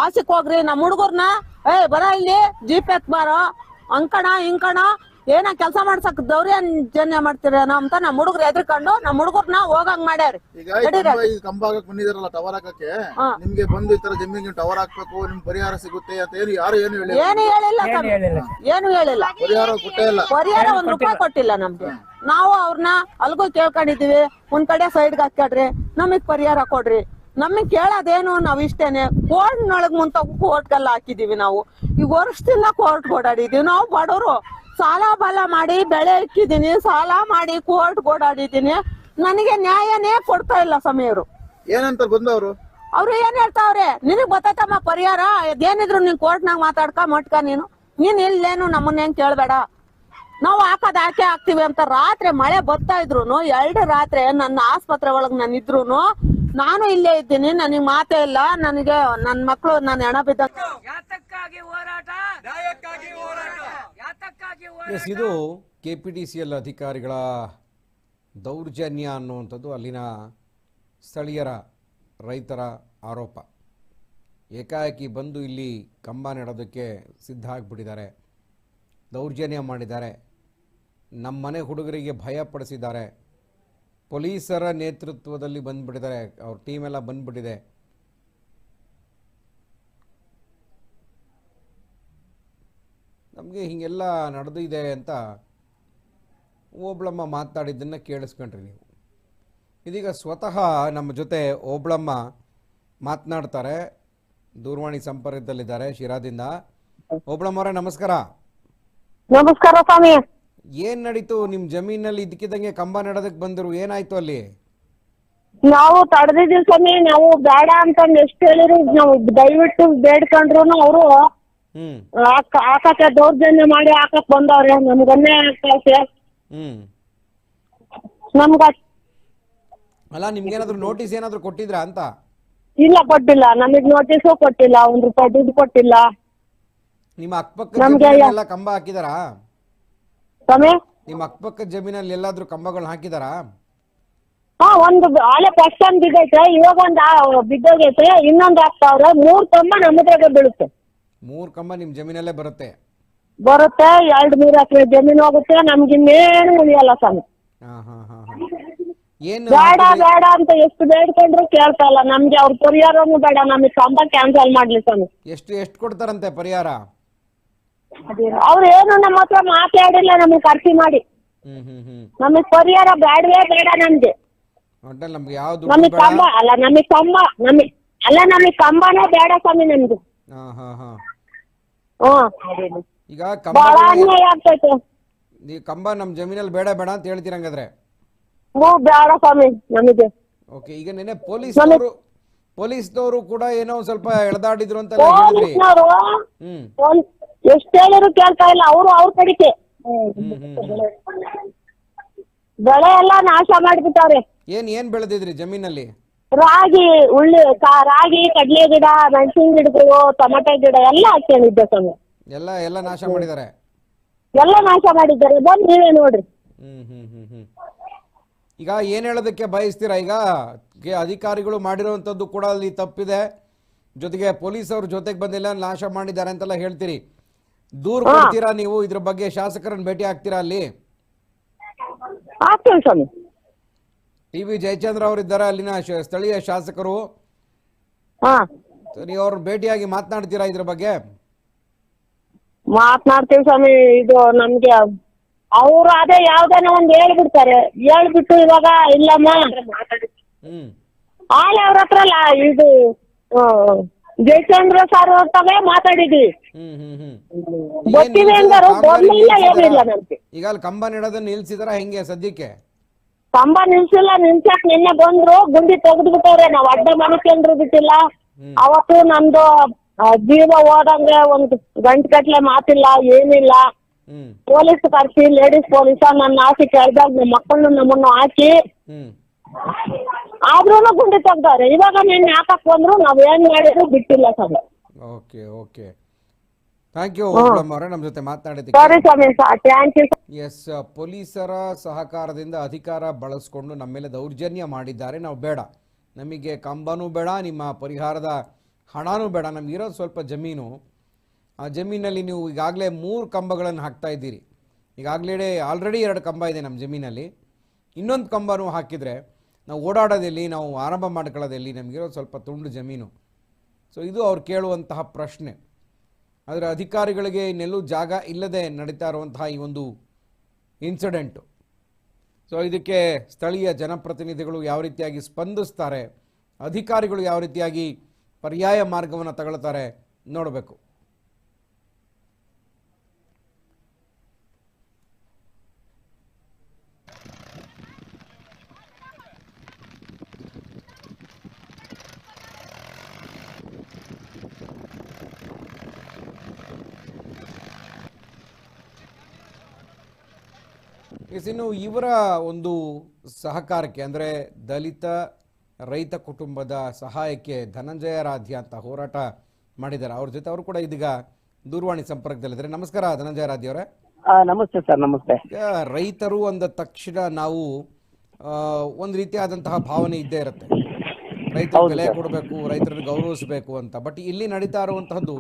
ಆಸಕ್ ಹೋಗ್ರಿ ನಮ್ಮ ಹುಡುಗರ್ನ ಏ ಬರ ಇಲ್ಲಿ ಜೀಪ್ ಎತ್ ಬಾರೋ ಅಂಕಣ ಇಂಕಣ ಏನ ಕೆಲಸ ಮಾಡ್ಸಕ್ ದೌರ್ಜನ್ಯ ಮಾಡ್ತೀರ ಅಂತ ನಮ್ಮ ಹುಡುಗ್ರು ಎದ್ರಕೊಂಡು ನಮ್ಮ ಹುಡುಗರ್ನ ಹೋಗಂಗ್ ಮಾಡ್ಯಾರಿ. ಈಗ ಈ ಕಂಬ ಹಾಕಕ್ ಬಂದಿದಾರಲ್ಲ ಟವರ್ ಹಾಕಕ್ಕೆ? ಹಾ. ನಿಮ್ಗೆ ಬಂದು ಈ ತರ ಜಮೀನಿಗೆ ಟವರ್ ಹಾಕ್ಬೇಕು ನಿಮ್ ಪರಿಹಾರ ಸಿಗುತ್ತೆ ಅಂತ ಏನು ಯಾರು ಏನು ಹೇಳಿ ಏನು ಹೇಳಿಲ್ಲ. ಏನು ಹೇಳಿಲ್ಲ. ಪರಿಹಾರ ಕೊಟ್ಟೇ ಇಲ್ಲ. ಪರಿಹಾರ ಒಂದ್ ರೂಪಾಯಿ ಕೊಟ್ಟಿಲ್ಲ. ನಮ್ಗೆ. ನಾವು ಅವ್ರನ್ನ ಅಲ್ಗೂ ಕೇಳ್ಕೊಂಡಿದೀವಿ ಒಂದ್ ಕಡೆ ಸೈಡ್ಗೆ ಹಾಕ್ಯಾಡ್ರಿ ನಮಗ್ ಪರಿಹಾರ ಕೊಡ್ರಿ. ನಮಗ್ ಕೇಳೋದೇನು ನಾವು ಇಷ್ಟೇನೆ. ಕೋರ್ಟ್ ನೊಳಗ್ ಮುಂತ ಕೋರ್ಟ್ಗೆಲ್ಲ ಹಾಕಿದೀವಿ ನಾವು. ಈಗ ವರ್ಷದಿಂದ ಕೋರ್ಟ್ ಓಡಾಡಿದೀವಿ. ನಾವು ಬಡವರು. ಸಾಲ ಬಲ ಮಾಡಿ ಬೆಳೆ ಇಕ್ಕಿದೀನಿ. ಸಾಲ ಮಾಡಿ ಕೋರ್ಟ್ ಓಡಾಡಿದೀನಿ. ನನಗೆ ನ್ಯಾಯನೇ ಕೊಡ್ತಾ ಇಲ್ಲ ಸಮಯರು ಏನಂತ ಬಂದವರು ಅವ್ರು? ಏನ್ ಹೇಳ್ತಾವ್ರೆ? ನಿನಗ್ ಗೊತ್ತಾಯ್ತಮ್ಮ ಪರಿಹಾರ? ಅದೇನಿದ್ರು ನೀನ್ ಕೋರ್ಟ್ನಾಗ ಮಾತಾಡ್ಕ ಮಟ್ಕ ನೀನು. ನೀನ್ ಇಲ್ಲೇನು ನಮ್ಮನ್ನ ಏನ್ ಕೇಳ್ಬೇಡ. ನಾವು ಹಾಕದ್ ಹಾಕೆ ಹಾಕ್ತಿವಿ ಅಂತ ರಾತ್ರಿ ಮಳೆ ಬರ್ತಾ ಇದ್ರು ಎರಡು ರಾತ್ರಿ ನನ್ನ ಆಸ್ಪತ್ರೆ ಒಳಗ್ ನಾನು ಇದ್ರು ನಾನು ಇಲ್ಲೇ ಇದ್ದೀನಿ ನನಗೆ ಮಾತೇ ಇಲ್ಲ ನನಗೆ ನನ್ನ ಮಕ್ಕಳು ನನ್ನ ಹೆಣ ಬಿದ್ದ ಯಾತಕ್ಕಾಗಿ ಹೋರಾಟ? ನ್ಯಾಯಕ್ಕಾಗಿ ಹೋರಾಟ. ಯಾತಕ್ಕಾಗಿ ಹೋರಾಟ? ಎಸ್ ಇದು K P D C L ಅಧಿಕಾರಿಗಳ ದೌರ್ಜನ್ಯ ಅನ್ನುವಂಥದ್ದು ಅಲ್ಲಿನ ಸ್ಥಳೀಯರ ರೈತರ ಆರೋಪ. ಏಕಾಏಕಿ ಬಂದು ಇಲ್ಲಿ ಕಂಬ ನೆಡೋದಕ್ಕೆ ಸಿದ್ಧ ಆಗಿಬಿಟ್ಟಿದ್ದಾರೆ. ದೌರ್ಜನ್ಯ ಮಾಡಿದ್ದಾರೆ. ನಮ್ಮ ಮನೆ ಹುಡುಗರಿಗೆ ಭಯ ಪಡಿಸಿದ್ದಾರೆ ಪೊಲೀಸರ ನೇತೃತ್ವದಲ್ಲಿ ಬಂದ್ಬಿಟ್ಟಿದ್ದಾರೆ. ಅವ್ರ ಟೀಮ್ ಎಲ್ಲ ಬಂದ್ಬಿಟ್ಟಿದೆ. ನಮಗೆ ಹೀಗೆಲ್ಲ ನಡೆದಿದೆ ಅಂತ ಓಬ್ಳಮ್ಮ ಮಾತಾಡಿದ್ದನ್ನು ಕೇಳಿಸ್ಕೊಂಡ್ರಿ ನೀವು. ಇದೀಗ ಸ್ವತಃ ನಮ್ಮ ಜೊತೆ ಓಬ್ಳಮ್ಮ ಮಾತನಾಡ್ತಾರೆ. ದೂರವಾಣಿ ಸಂಪರ್ಕದಲ್ಲಿದ್ದಾರೆ ಶಿರಾದಿಂದ. ಓಬಳಮ್ಮವರೇ ನಮಸ್ಕಾರ. ನಮಸ್ಕಾರ ಸ್ವಾಮಿ. ಏನು ನಡೀತು? ನಿಮ್ ಜಮೀನಲ್ಲಿ ಇದಕ್ಕಿದಂಗೆ ಕಂಬ ನಡೋದಕ್ ಬಂದರು ಏನಾಯ್ತು ಅಲ್ಲಿ? ನಾವು ತಡೆದಿದ್ದೀವಿ ಸ್ವಾಮಿ ನಾವು ಬೇಡ ಅಂತಂದ್ ಎಷ್ಟ್ ಹೇಳಿದ್ರು. ನಾವು ದಯವಿಟ್ಟು ಬೇಡ್ಕೊಂಡ್ರು ಅವರು ಹಾಕಕ್ಕೆ ದೌರ್ಜನ್ಯ ಮಾಡಿ ಹಾಕಕ್ ಬಂದವ್ರೆ. ನಮ್ಗನ್ನೇ ಆಗ್ತೈತೆ ಹ್ಮ್. ನಮ್ಗ ಅಲ್ಲ ನಿಮ್ಗೇನಾದ್ರು ನೋಟಿಸ್ ಏನಾದ್ರು ಕೊಟ್ಟಿದ್ರಾ ಅಂತ? ಇಲ್ಲ ಕೊಟ್ಟಿಲ್ಲ. ನಮಗ್ ನೋಟಿಸು ಕೊಟ್ಟಿಲ್ಲ. ಒಂದ್ ರೂಪಾಯಿ ದುಡ್ಡು ಕೊಟ್ಟಿಲ್ಲ. ನಿಮ್ಮ ಅಕ್ಕಪಕ್ಕ ನಮ್ಗೆ ಕಂಬ ಹಾಕಿದಾರಾ? ಸ್ವಾಮಿ? ನಿಮ್ಮ ಅಕ್ಕಪಕ್ಕ ಜಮೀನಲ್ಲಿ ಎಲ್ಲಾದ್ರೂ ಕಂಬಗಳು ಹಾಕಿದಾರಾ? ಹಾ ಒಂದು ಹಳೆ ಫಸ್ಟ್ ಟೈಮ್ ಬಿದ್ದೈತೆ ಇವಾಗ ಒಂದ್ ಆ- ಬಿದ್ದೋಗೈತೆ ಇನ್ನೊಂದ್ ಹಾಕ್ತಾವ್ರೆ ಮೂರ್ ಕಂಬ ನಮ್ಮದ್ರಾಗ ಬೀಳುತ್ತೆ. ಮೂರ್ ಕಂಬ ನಿಮ್ ಜಮೀನಲ್ಲೇ ಬರುತ್ತೆ? ಬರುತ್ತೆ ಎರಡ್ ಮೂರ್ ಎಕರೆ ಜಮೀನ್ ಹೋಗುತ್ತೆ ನಮ್ಗಿನ್ನೇನು ಉಳಿಯಲ್ಲ ಸ್ವಾಮಿ. ಹಾ ಹಾ ಹಾ ಹಾ. ಏನು ಬೇಡ ಬೇಡ ಅಂತ ಎಷ್ಟು ಬೇಡ್ಕೊಂಡ್ರು ಕೇಳ್ತಾ ಇಲ್ಲ. ನಮ್ಗೆ ಅವ್ರ ಪರಿಹಾರನು ಬೇಡ ನಮಗೆ ಕಂಬ ಕ್ಯಾನ್ಸಲ್ ಮಾಡ್ಲಿ ಸ್ವಾಮಿ. ಎಷ್ಟು ಎಷ್ಟು ಕೊಡ್ತಾರಂತೆ ಪರಿಹಾರ? ಅವ್ರು ಏನು ನಮ್ಮ ಹತ್ರ ಮಾತಾಡಿಲ್ಲ ನಮಗೆ ಖರ್ಚು ಮಾಡಿ. ಹ್ಮ್ ಹ್ಮ್ ಹ್ಮ್. ನಮಗ್ ಪರಿಹಾರ ಬೇಡವೇ ಬೇಡ ನಮ್ಗೆ. ಒಟ್ಟಲ್ಲಿ ನಮ್ಗೆ ಯಾವ್ದು ನಮಗ್ ಕಂಬ ಅಲ್ಲ ನಮಗ್ ಕಂಬ ನಮಗ್ ಅಲ್ಲ ನಮಗ್ ಕಂಬನೇ ಬೇಡ ಸ್ವಾಮಿ ನಮ್ಗೆ. ಹಾ ಹಾ ಹಾ. ಹ್ಮ್ ಈಗ ಬಹಳ ಕಂಬ ಅನ್ಯಾಯ ಆಗ್ತೈತೆ. ಈ ಕಂಬ ನಮ್ಮ ಜಮೀನಲ್ಲಿ ಬೇಡ ಬೇಡ ಅಂತ ಹೇಳ್ತಿರಂಗಾದ್ರೆ ಹ್ಞೂ ಬೇಡ ಸ್ವಾಮಿ ನಮಗೆ. ಓಕೆ ಈಗ ನೆನೆ ಪೊಲೀಸ್ನವರು ಪೊಲೀಸ್ನವರು ಕೂಡ ಏನೋ ಒಂದ್ ಸ್ವಲ್ಪ ಎಳೆದಾಡಿದ್ರು ಅಂತ ಹೇಳಿದ್ರಿ ಪೊಲೀಸ್ನವರು ಹ್ಮ್. ಎಷ್ಟ್ ಹೇಳಿದ್ರು ಕೇಳ್ತಾ ಇಲ್ಲ ಅವರು ಅವ್ರ ಕಡಿಕೆ. ಬೆಳೆ ಎಲ್ಲ ನಾಶ ಮಾಡ್ಬಿಟ್ಟವ್ರೆ. ಏನ್ ಏನ್ ಬೆಳೆದಿದ್ರಿ ಜಮೀನಲ್ಲಿ? ರಾಗಿ ಉಳ್ಳಿ ಕಾ- ರಾಗಿ ಕಡ್ಲೆ ಗಿಡ ಮೆಣಸಿನ ಗಿಡಗಳು ಟೊಮೆಟೊ ಗಿಡ ಎಲ್ಲ ಹಾಕೊಂಡಿದ್ದೆ ಸ್ವಾಮಿ. ಎಲ್ಲ ಎಲ್ಲ ನಾಶ ಮಾಡಿದ್ದಾರೆ? ಎಲ್ಲ ನಾಶ ಮಾಡಿದ್ದಾರೆ. ಬಂದ್ ನೀವೇ ನೋಡ್ರಿ. ಹ್ಮ್ ಹ್ಮ್ ಹ್ಮ್ ಹ್ಮ್. ಈಗ ಏನ್ ಹೇಳೋದಕ್ಕೆ ಬಯಸ್ತೀರಾ? ಈಗ ಅಧಿಕಾರಿಗಳು ಮಾಡಿರುವಂತದ್ದು ಕೂಡ ಅಲ್ಲಿ ತಪ್ಪಿದೆ. ಜೊತೆಗೆ ಪೊಲೀಸ್ ಅವ್ರ ಜೊತೆಗೆ ಬಂದಿಲ್ಲ ನಾಶ ಮಾಡಿದ್ದಾರೆ ಅಂತೆಲ್ಲ ಹೇಳ್ತೀರಿ. ದೂರ ಕೊಡ್ತೀರಾ ನೀವು? ಇದ್ರ ಬಗ್ಗೆ ಶಾಸಕರನ್ನ ಭೇಟಿ ಆಗ್ತೀರಾ ಅಲ್ಲಿ? ಆಗ್ತೇವೆ ಸ್ವಾಮಿ. ಟಿ ವಿ ಜಯಚಂದ್ರ ಅವರಿದ್ದಾರೆ ಅಲ್ಲಿನ ಶ- ಸ್ಥಳೀಯ ಶಾಸಕರು. ಹಾ. ಸೊ ನೀವು ಅವ್ರನ್ನ ಭೇಟಿಯಾಗಿ ಮಾತನಾಡ್ತೀರಾ ಇದ್ರ ಬಗ್ಗೆ? ಮಾತನಾಡ್ತೀವಿ ಸ್ವಾಮಿ ಇದು ನಮ್ಗೆ ಅವ್ರು ಅದೇ ಯಾವ್ದಾನ ಒಂದ್ ಹೇಳ್ಬಿಡ್ತಾರೆ. ಹೇಳ್ಬಿಟ್ಟು ಇವಾಗ ಇಲ್ಲಮ್ಮ. ಹ್ಮ್. ಆಲೆ ಅವ್ರ ಹತ್ರ ಲಾ- ಇದು ಆ, ಜಯಚಂದ್ರ ಸರ್ ತಗೇ ಮಾತಾಡಿದ್ವಿ. ಗೊತ್ತಿದೆ ಏನ್ ಅಂದರು ನಿಲ್ಸಿದಾರ? ಬರ್ಲಿಲ್ಲ ಕಾಮಗಾರಿ ಏನಿಲ್ಲ ನಿಲ್ಸಿದಾರ? ನಮ್ಗೆ ಈಗ ಅಲ್ಲಿ ಕಂಬ ನೆಡೋದನ್ನ ನಿಲ್ಸಿದಾರ ಹೆಂಗೆ ಸದ್ಯಕ್ಕೆ? ಕಂಬ ನಿಲ್ಸಿಲ್ಲ ನಿಲ್ಸಕ್ ನಿನ್ನೆ ಬಂದ್ರು ಗುಂಡಿ ತೆಗೆದು ಬಿಟ್ಟವ್ರೆ ನಾವ್ ಅಡ್ಡ ಮನುಷ್ಯನ್ರು ಬಿಟ್ಟಿಲ್ಲ. ಅವತ್ತು ನಮ್ದು ಆ, ಜೀವ ಹೋದಂಗೆ ಒಂದ್ ಗಂಟ್ ಗಟ್ಲೆ ಮಾತಿಲ್ಲ ಏನಿಲ್ಲ. ಹ್ಮ್. ಪೊಲೀಸ್ ಕರ್ಸಿ ಲೇಡೀಸ್ ಪೊಲೀಸ ನನ್ನ ಹಾಕಿ ಕೇಳ್ದಾಗ ನಮ್ಮ ಮಕ್ಕಳನ್ನ ನಮ್ಮನ್ನು ಹಾಕಿ. ಹ್ಮ್. ಆದ್ರೂನು ಗುಂಡಿ ತೆಗ್ದವ್ರೆ. ಇವಾಗ ನಿನ್ನೆ ಹಾಕಕ್ ಬಂದ್ರು ನಾವ್ ಏನ್ ಮಾಡಿದ್ರು ಬಿಟ್ಟಿಲ್ಲ sir. Okay okay. Thank you ಅವರೇ ನಮ್ಮ ಜೊತೆ ಮಾತನಾಡಿದ್ದಕ್ಕೆ. ಎಸ್ ಪೊಲೀಸರ ಸಹಕಾರದಿಂದ ಅಧಿಕಾರ ಬಳಸ್ಕೊಂಡು ನಮ್ಮ ಮೇಲೆ ದೌರ್ಜನ್ಯ ಮಾಡಿದ್ದಾರೆ. ನಾವು ಬೇಡ. ನಮಗೆ ಕಂಬನೂ ಬೇಡ ನಿಮ್ಮ ಪರಿಹಾರದ ಹಣನೂ ಬೇಡ. ನಮಗಿರೋದು ಸ್ವಲ್ಪ ಜಮೀನು. ಆ ಜಮೀನಲ್ಲಿ ನೀವು ಈಗಾಗಲೇ ಮೂರು ಕಂಬಗಳನ್ನು ಹಾಕ್ತಾ ಇದ್ದೀರಿ. ಈಗಾಗಲೇ ಆಲ್ರೆಡಿ ಎರಡು ಕಂಬ ಇದೆ ನಮ್ಮ ಜಮೀನಲ್ಲಿ. ಇನ್ನೊಂದು ಕಂಬನೂ ಹಾಕಿದರೆ ನಾವು ಓಡಾಡೋದೆಲ್ಲಿ ನಾವು ಆರಂಭ ಮಾಡ್ಕೊಳ್ಳೋದೆಲ್ಲಿ ನಮಗಿರೋದು ಸ್ವಲ್ಪ ತುಂಡು ಜಮೀನು. ಸೊ ಇದು ಅವ್ರು ಕೇಳುವಂತಹ ಪ್ರಶ್ನೆ. ಆದರೆ ಅಧಿಕಾರಿಗಳಿಗೆ ಇನ್ನೆಲ್ಲೂ ಜಾಗ ಇಲ್ಲದೆ ನಡೀತಾ ಇರುವಂತಹ ಈ ಒಂದು ಇನ್ಸಿಡೆಂಟು ಸೊ ಇದಕ್ಕೆ ಸ್ಥಳೀಯ ಜನಪ್ರತಿನಿಧಿಗಳು ಯಾವ ರೀತಿಯಾಗಿ ಸ್ಪಂದಿಸ್ತಾರೆ, ಅಧಿಕಾರಿಗಳು ಯಾವ ರೀತಿಯಾಗಿ ಪರ್ಯಾಯ ಮಾರ್ಗವನ್ನು ತಗೊಳ್ತಾರೆ ನೋಡಬೇಕು ಎಸ್, ಇನ್ನು ಇವರ ಒಂದು ಸಹಕಾರಕ್ಕೆ ಅಂದರೆ ದಲಿತ ರೈತ ಕುಟುಂಬದ ಸಹಾಯಕ್ಕೆ ಧನಂಜಯ ರಾಧ್ಯ ಅಂತ ಹೋರಾಟ ಮಾಡಿದ್ದಾರೆ. ಅವ್ರ ಜೊತೆ ಅವರು ಕೂಡ ಇದೀಗ ದೂರವಾಣಿ ಸಂಪರ್ಕದಲ್ಲಿದ್ದಾರೆ. ನಮಸ್ಕಾರ ಧನಂಜಯ ರಾಧ್ಯ ಅವರೇ. ನಮಸ್ತೆ ಸರ್ ನಮಸ್ತೆ. ರೈತರು ಅಂದ ತಕ್ಷಣ ನಾವು ಒಂದು ರೀತಿಯಾದಂತಹ ಭಾವನೆ ಇದ್ದೇ ಇರುತ್ತೆ. ರೈತರು ಬೆಲೆ ಕೊಡಬೇಕು ರೈತರನ್ನು ಗೌರವಿಸಬೇಕು ಅಂತ. ಬಟ್ ಇಲ್ಲಿ ನಡೀತಾ ಇರುವಂತಹದ್ದು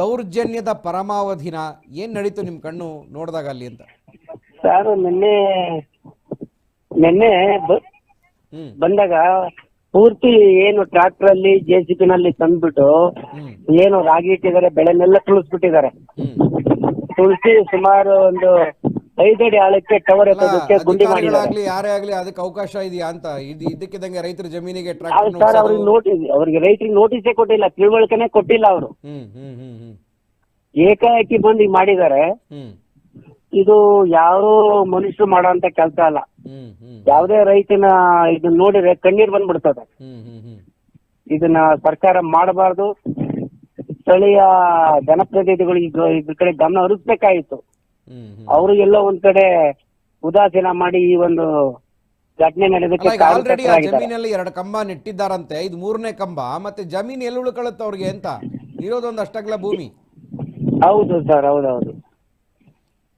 ದೌರ್ಜನ್ಯದ ಪರಮಾವಧಿನ ಏನ್ ನಡೀತು ನಿಮ್ ಕಣ್ಣು ನೋಡಿದಾಗ ಅಲ್ಲಿ ಅಂತ? ಸರ್ ನಿನ್ನೆ ನಿನ್ನೆ ಬಂದಾಗ ಪೂರ್ತಿ ಏನು ಟ್ರಾಕ್ಟರ್ ಅಲ್ಲಿ ಜೆ ಸಿ ಪಿ ನಲ್ಲಿ ತಂದ್ಬಿಟ್ಟು ಏನು ರಾಗಿ ಇಟ್ಟಿದ್ದಾರೆ ಬೆಳೆನೆಲ್ಲ ತುಳಿಸ್ಬಿಟ್ಟಿದ್ದಾರೆ. ತುಳ್ಸಿ ಸುಮಾರು ಒಂದು ಐದಡಿ ಆಳಕ್ಕೆ ಟವರ್ ಎತ್ತೋದಕ್ಕೆ ಗುಂಡಿ ಮಾಡಿದ್ದಾರೆ. ಯಾರೇ ಆಗ್ಲಿ ಅದಕ್ಕೆ ಅವಕಾಶ ಇದೆಯಾ ಅಂತ ಇದು ಇದಕ್ಕಿದಂಗೆ ರೈತರ ಜಮೀನಿಗೆ ಹೌದು ಅವ್ರಿಗೆ ನೋಟಿಸ್ ಅವ್ರಿಗೆ ರೈತರಿಗೆ ನೋಟಿಸ್ ಕೊಟ್ಟಿಲ್ಲ ತಿಳುವಳಿಕೆನೆ ಕೊಟ್ಟಿಲ್ಲ ಅವರು. ಹ್ಮ್ ಹ್ಮ್ ಹ್ಮ್ ಹ್ಮ್. ಏಕಾಏಕಿ ಬಂದು ಮಾಡಿದ್ದಾರೆ. ಹ್ಮ್. ಇದು ಯಾರು ಮನುಷ್ಯರು ಮಾಡೋಂತ ಕೆಲಸ ಅಲ್ಲ. ಹ್ಮ್ ಹ್ಮ್. ಯಾವುದೇ ರೈತನ ಇದನ್ನ ನೋಡಿದ್ರೆ ಕಣ್ಣೀರ್ ಬಂದ್ಬಿಡ್ತದೆ. ಹ್ಮ್ ಹ್ಮ್ ಹ್ಮ್. ಇದನ್ನ ಸರ್ಕಾರ ಮಾಡಬಾರ್ದು. ಸ್ಥಳೀಯ ಜನಪ್ರತಿನಿಧಿಗಳು ಇದ್ರ ಇದ್ರ ಕಡೆ ಗಮನ ಹರಿಸ್ಬೇಕಾಗಿತ್ತು. ಹ್ಮ್ ಹ್ಮ್. ಅವರು ಎಲ್ಲೋ ಒಂದ್ ಕಡೆ ಉದಾಸೀನ ಮಾಡಿ ಈ ಒಂದು ಘಟನೆ ನಡೆದಕ್ಕೆ ಅಲ್ಲ ಈಗ ಆಲ್ರೆಡಿ ಆ ಕಾರಣಕರ್ತರಾಗಿದ್ದಾರೆ ಜಮೀನಲ್ಲಿ ಎರಡು ಕಂಬ ನೆಟ್ಟಿದ್ದಾರಂತೆ. ಇದು ಮೂರನೇ ಕಂಬ. ಮತ್ತೆ ಜಮೀನ್ ಎಲ್ಲಿ ಉಳ್ಕೊಳ್ಳುತ್ತೆ ಅವ್ರಿಗೆ ಅಂತ. ಇರೋದೊಂದು ಅಷ್ಟಗ್ಲ ಭೂಮಿ. ಹೌದು ಸರ್ ಹೌದೌದು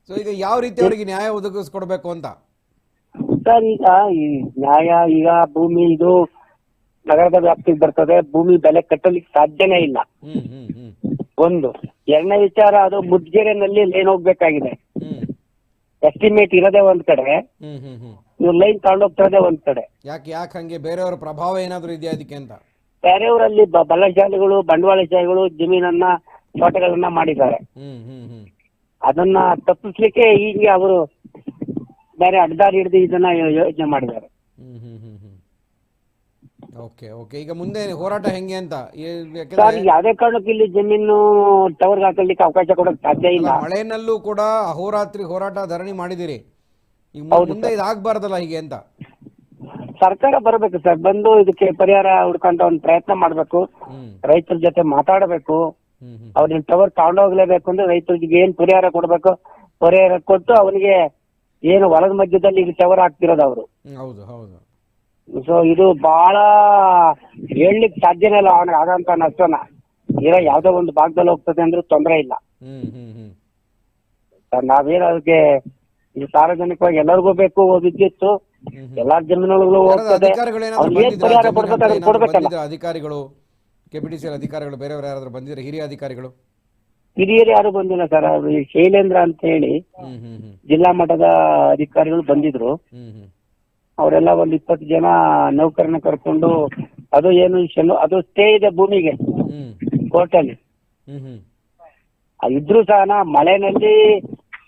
ಸೊ ಈಗ ಯಾವ ರೀತಿ ಅವರಿಗೆ ನ್ಯಾಯ ಒದಗಿಸ್ಕೊಡ್ಬೇಕು ಅಂತ? ಸರ್ ಈಗ ಈ ನ್ಯಾಯ ಈಗ ಭೂಮಿ ಇದು ನಗರದ ವ್ಯಾಪ್ತಿಗೆ ಬರ್ತದೆ. ಭೂಮಿ ಬೆಲೆ ಕಟ್ಟಲಿಕ್ಕೆ ಸಾಧ್ಯನೇ ಇಲ್ಲ. ಒಂದು ಎರಡನೇ ವಿಚಾರ ಅದು ಮುದ್ಗೆರೆನಲ್ಲಿ ಲೈನ್ ಹೋಗ್ಬೇಕಾಗಿದೆ. ಎಸ್ಟಿಮೇಟ್ ಇರೋದೇ ಒಂದ್ ಕಡೆ. ನೀವು ಲೈನ್ ತಗೊಂಡೋಗ್ತದೆ ಒಂದ್ ಕಡೆ. ಯಾಕೆ ಯಾಕೆ ಹಂಗೆ? ಬೇರೆಯವರ ಪ್ರಭಾವ ಏನಾದ್ರು ಇದೆಯಾ ಅದಕ್ಕೆ ಅಂತ? ಬೇರೆಯವರಲ್ಲಿ ಬಲಶಾಲಿಗಳು ಬಂಡವಾಳಶಾಲಿಗಳು ಜಮೀನನ್ನ ತೋಟಗಳನ್ನ ಮಾಡಿದ್ದಾರೆ. ಹ್ಮ್ ಹ್ಮ್ ಹ್ಮ್. ಅದನ್ನ ತಪ್ಪಿಸ್ಲಿಕ್ಕೆ ಈಗ ಅವರು ಬೇರೆ ಅಡ್ಡದಾರಿ ಹಿಡಿದು ಇದನ್ನ ಯೋಚನೆ ಮಾಡಿದ್ದಾರೆ. Okay okay. ಈಗ ಮುಂದೆ ಹೋರಾಟ ಹೆಂಗೆ ಅಂತ? ಯಾವುದೇ ಸರ್ ಕಾರಣಕ್ಕೂ ಇಲ್ಲಿ ಜಮೀನು ಟವರ್ ಹಾಕಲಿಕ್ಕೆ ಅವಕಾಶ ಕೊಡಕ್ ಸಾಧ್ಯ ಇಲ್ಲ. ಮಳೆನಲ್ಲೂ ಕೂಡ ಅಹೋರಾತ್ರಿ ಹೋರಾಟ ಧರಣಿ ಮಾಡಿದಿರಿ. ಈಗ ಮುಂದೆ ಇದು ಆಗ್ಬಾರ್ದಲ್ಲ ಹೀಗೆ ಅಂತ? ಸರ್ಕಾರ ಬರಬೇಕು ಸರ್. ಬಂದು ಇದಕ್ಕೆ ಪರಿಹಾರ ಹುಡ್ಕೊಂತ ಒಂದು ಪ್ರಯತ್ನ ಮಾಡ್ಬೇಕು. ರೈತರ ಜೊತೆ ಮಾತಾಡಬೇಕು. ಅವ್ರನ್ನ ಟವರ್ ತಗೊಂಡೋಗ್ಲೇಬೇಕು ಅಂದ್ರೆ ರೈತರಿಗೆ ಏನ್ ಪರಿಹಾರ ಕೊಡ್ಬೇಕು? ಪರಿಹಾರ ಕೊಟ್ಟು ಅವನಿಗೆ ಏನು ಹೊಲದ ಮಧ್ಯದಲ್ಲಿ ಈಗ ಟವರ್ ಹಾಕ್ತಿರೋದು ಅವರು. ಹೌದು ಹೌದು. ಸೊ ಇದು ಬಹಳ ಹೇಳಲಿಕ್ಕೆ ಸಾಧ್ಯನೇ ಇಲ್ಲ ಅವನಿಗೆ ಆಗಂತ ನಷ್ಟನ. ಇರೋ ಯಾವ್ದೋ ಒಂದು ಭಾಗದಲ್ಲಿ ಹೋಗ್ತದೆ ಅಂದ್ರೆ ತೊಂದರೆ ಇಲ್ಲ. ನಾವೇನು ಅದಕ್ಕೆ ಇದು ಸಾರ್ವಜನಿಕವಾಗಿ ಎಲ್ಲರಿಗೂ ಬೇಕು ವಿದ್ಯುತ್ ಹ್ಮ್ ಹ್ಮ್. ಎಲ್ಲಾ ಜಮೀನುಗಳಿಗೂ ಯಾರಾದ್ರೂ ಹೋಗ್ತದೆ. ಅಧಿಕಾರಿಗಳು ಅವ್ರಿಗೆ ಏನ್? ಪರಿಹಾರ ಜಮೀನ್ ಕೊಡ್ಬೇಕಲ್ಲ? ಅಂತ ಅದನ್ನ ಏನಾದ್ರು ಕೊಡ್ಬೇಕಲ್ಲ ಬಂದಿದ್ರಾ ಅಧಿಕಾರಿಗಳು ಕೆಪಿಟಿಸಿ ಅಧಿಕಾರಿಗಳು ಬೇರೆಯವರು ಯಾರಾದ್ರೂ ಬಂದಿದ್ರೆ ಹಿರಿಯ ಅಧಿಕಾರಿಗಳು? ಹಿರಿಯರು ಯಾರು ಬಂದಿಲ್ಲ ಸರ್. ಈ ಶೈಲೇಂದ್ರ ಅಂತ ಹೇಳಿ ಹ್ಮ್ ಹ್ಮ್ ಹ್ಮ್. ಜಿಲ್ಲಾ ಮಟ್ಟದ ಅಧಿಕಾರಿಗಳು ಬಂದಿದ್ರು. ಹ್ಮ್ ಹ್ಮ್. ಅವರೆಲ್ಲ ಒಂದ್ ಇಪ್ಪತ್ತು ಜನ ನೌಕರನ್ನ ಕರ್ಕೊಂಡು ಅದು ಏನು ವಿಷಯ ಅದು ಸ್ಟೇ ಇದೆ ಭೂಮಿಗೆ. ಹ್ಮ್. ಕೋರ್ಟಲ್ಲಿ. ಹ್ಮ್ ಹ್ಮ್. ಆ ಇದ್ರೂ ಸಹ ಮಳೆನಲ್ಲಿ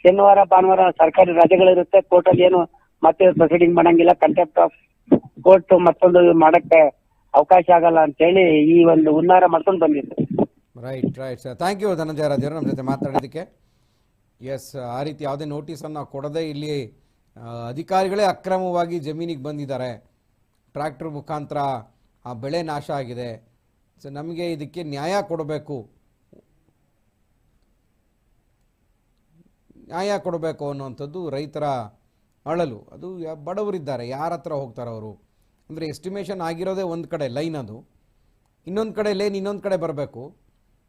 ಶನಿವಾರ ಭಾನುವಾರ ಸರ್ಕಾರಿ ರಜೆಗಳಿರುತ್ತೆ ಕೋರ್ಟಲ್ಲಿ ಏನು ಮತ್ತೆ ಪ್ರೊಸೀಡಿಂಗ್ ಮಾಡಂಗಿಲ್ಲ. ಕಂಟೆಂಪ್ಟ್ ಆಫ್ ಕೋರ್ಟ್ ಮತ್ತೊಂದು ಮಾಡಕ್ಕೆ ಅವಕಾಶ ಆಗಲ್ಲ ಅಂತ ಹೇಳಿ ಈ ಒಂದು ಉನ್ನಾರ ಮಾಡ್ಕೊಂಡು ಬಂದಿದ್ರು right right sir thank you Dhananjaya ರಾಜರು ನಮ್ಮ ಜೊತೆ ಮಾತಾಡೋದಕ್ಕೆ ಎಸ್ ಆ ರೀತಿ ಯಾವುದೇ ನೋಟಿಸನ್ನು ಕೊಡದೆ ಇಲ್ಲಿ ಅಧಿಕಾರಿಗಳೇ ಅಕ್ರಮವಾಗಿ ಜಮೀನಿಗೆ ಬಂದಿದ್ದಾರೆ. ಟ್ರ್ಯಾಕ್ಟರ್ ಮುಖಾಂತರ ಆ ಬೆಳೆ ನಾಶ ಆಗಿದೆ. ಸೊ ನಮಗೆ ಇದಕ್ಕೆ ನ್ಯಾಯ ಕೊಡಬೇಕು. ನ್ಯಾಯ ಕೊಡಬೇಕು ಅನ್ನುವಂಥದ್ದು ರೈತರ ಅಳಲು. ಅದು ಬಡವರಿದ್ದಾರೆ. ಯಾರ ಹತ್ರ ಹೋಗ್ತಾರೆ ಅವರು ಅಂದರೆ ಎಸ್ಟಿಮೇಷನ್ ಆಗಿರೋದೇ ಒಂದು ಕಡೆ ಲೈನ್ ಅದು. ಇನ್ನೊಂದು ಕಡೆ ಲೈನ್ ಇನ್ನೊಂದು ಕಡೆ ಬರಬೇಕು.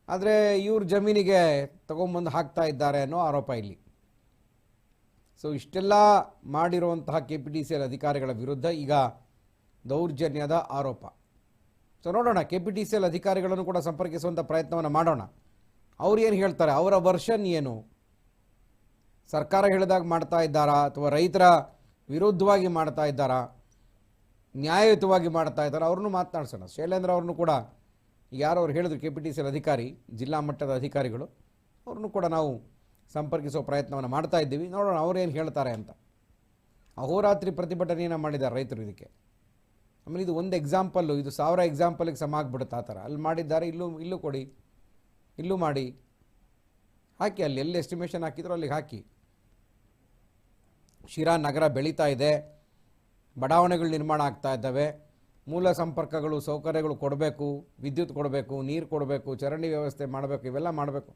ಆದರೆ ಇವ್ರ ಜಮೀನಿಗೆ ತಗೊಂಬಂದು ಹಾಕ್ತಾ ಇದ್ದಾರೆ ಅನ್ನೋ ಆರೋಪ ಇಲ್ಲಿ. ಸೊ ಇಷ್ಟೆಲ್ಲ ಮಾಡಿರುವಂತಹ K P T C L ಅಧಿಕಾರಿಗಳ ವಿರುದ್ಧ ಈಗ ದೌರ್ಜನ್ಯದ ಆರೋಪ. ಸೊ ನೋಡೋಣ K P T C L ಅಧಿಕಾರಿಗಳನ್ನು ಕೂಡ ಸಂಪರ್ಕಿಸುವಂಥ ಪ್ರಯತ್ನವನ್ನು ಮಾಡೋಣ. ಅವ್ರು ಏನು ಹೇಳ್ತಾರೆ? ಅವರ ವರ್ಷನ್ ಏನು? ಸರ್ಕಾರ ಹೇಳಿದಾಗ ಮಾಡ್ತಾ ಇದ್ದಾರಾ ಅಥವಾ ರೈತರ ವಿರುದ್ಧವಾಗಿ ಮಾಡ್ತಾ ಇದ್ದಾರಾ? ನ್ಯಾಯಯುತವಾಗಿ ಮಾಡ್ತಾ ಇದ್ದಾರೆ, ಅವ್ರನ್ನೂ ಮಾತನಾಡ್ಸೋಣ. ಶೈಲೇಂದ್ರ ಅವ್ರನ್ನೂ ಕೂಡ ಯಾರು ಅವ್ರು ಹೇಳಿದ್ರು ಕೆ ಪಿ ಟಿ ಸಿ ಅಧಿಕಾರಿ, ಜಿಲ್ಲಾ ಮಟ್ಟದ ಅಧಿಕಾರಿಗಳು, ಅವ್ರನ್ನೂ ಕೂಡ ನಾವು ಸಂಪರ್ಕಿಸೋ ಪ್ರಯತ್ನವನ್ನು ಮಾಡ್ತಾ ಇದ್ದೀವಿ. ನೋಡೋಣ ಅವರೇನು ಹೇಳ್ತಾರೆ ಅಂತ. ಅಹೋರಾತ್ರಿ ಪ್ರತಿಭಟನೆಯನ್ನು ಮಾಡಿದ್ದಾರೆ ರೈತರು ಇದಕ್ಕೆ. ಆಮೇಲೆ ಇದು ಒಂದು ಎಕ್ಸಾಂಪಲ್ಲು ಇದು ಸಾವಿರ ಎಕ್ಸಾಂಪಲಿಗೆ ಸಮ ಆಗ್ಬಿಡುತ್ತೆ ಆ ಥರ. ಅಲ್ಲಿ ಮಾಡಿದ್ದಾರೆ, ಇಲ್ಲೂ ಇಲ್ಲೂ ಕೊಡಿ, ಇಲ್ಲೂ ಮಾಡಿ. ಹಾಕಿ, ಅಲ್ಲಿ ಎಲ್ಲಿ ಎಸ್ಟಿಮೇಷನ್ ಹಾಕಿದ್ರು ಅಲ್ಲಿಗೆ ಹಾಕಿ. ಶಿರಾ ನಗರ ಬೆಳೀತಾ ಇದೆ. ಬಡಾವಣೆಗಳು ನಿರ್ಮಾಣ ಆಗ್ತಾ ಇದ್ದಾವೆ. ಮೂಲ ಸಂಪರ್ಕಗಳು, ಸೌಕರ್ಯಗಳು ಕೊಡಬೇಕು, ವಿದ್ಯುತ್ ಕೊಡಬೇಕು, ನೀರು ಕೊಡಬೇಕು, ಚರಂಡಿ ವ್ಯವಸ್ಥೆ ಮಾಡಬೇಕು, ಇವೆಲ್ಲ ಮಾಡಬೇಕು.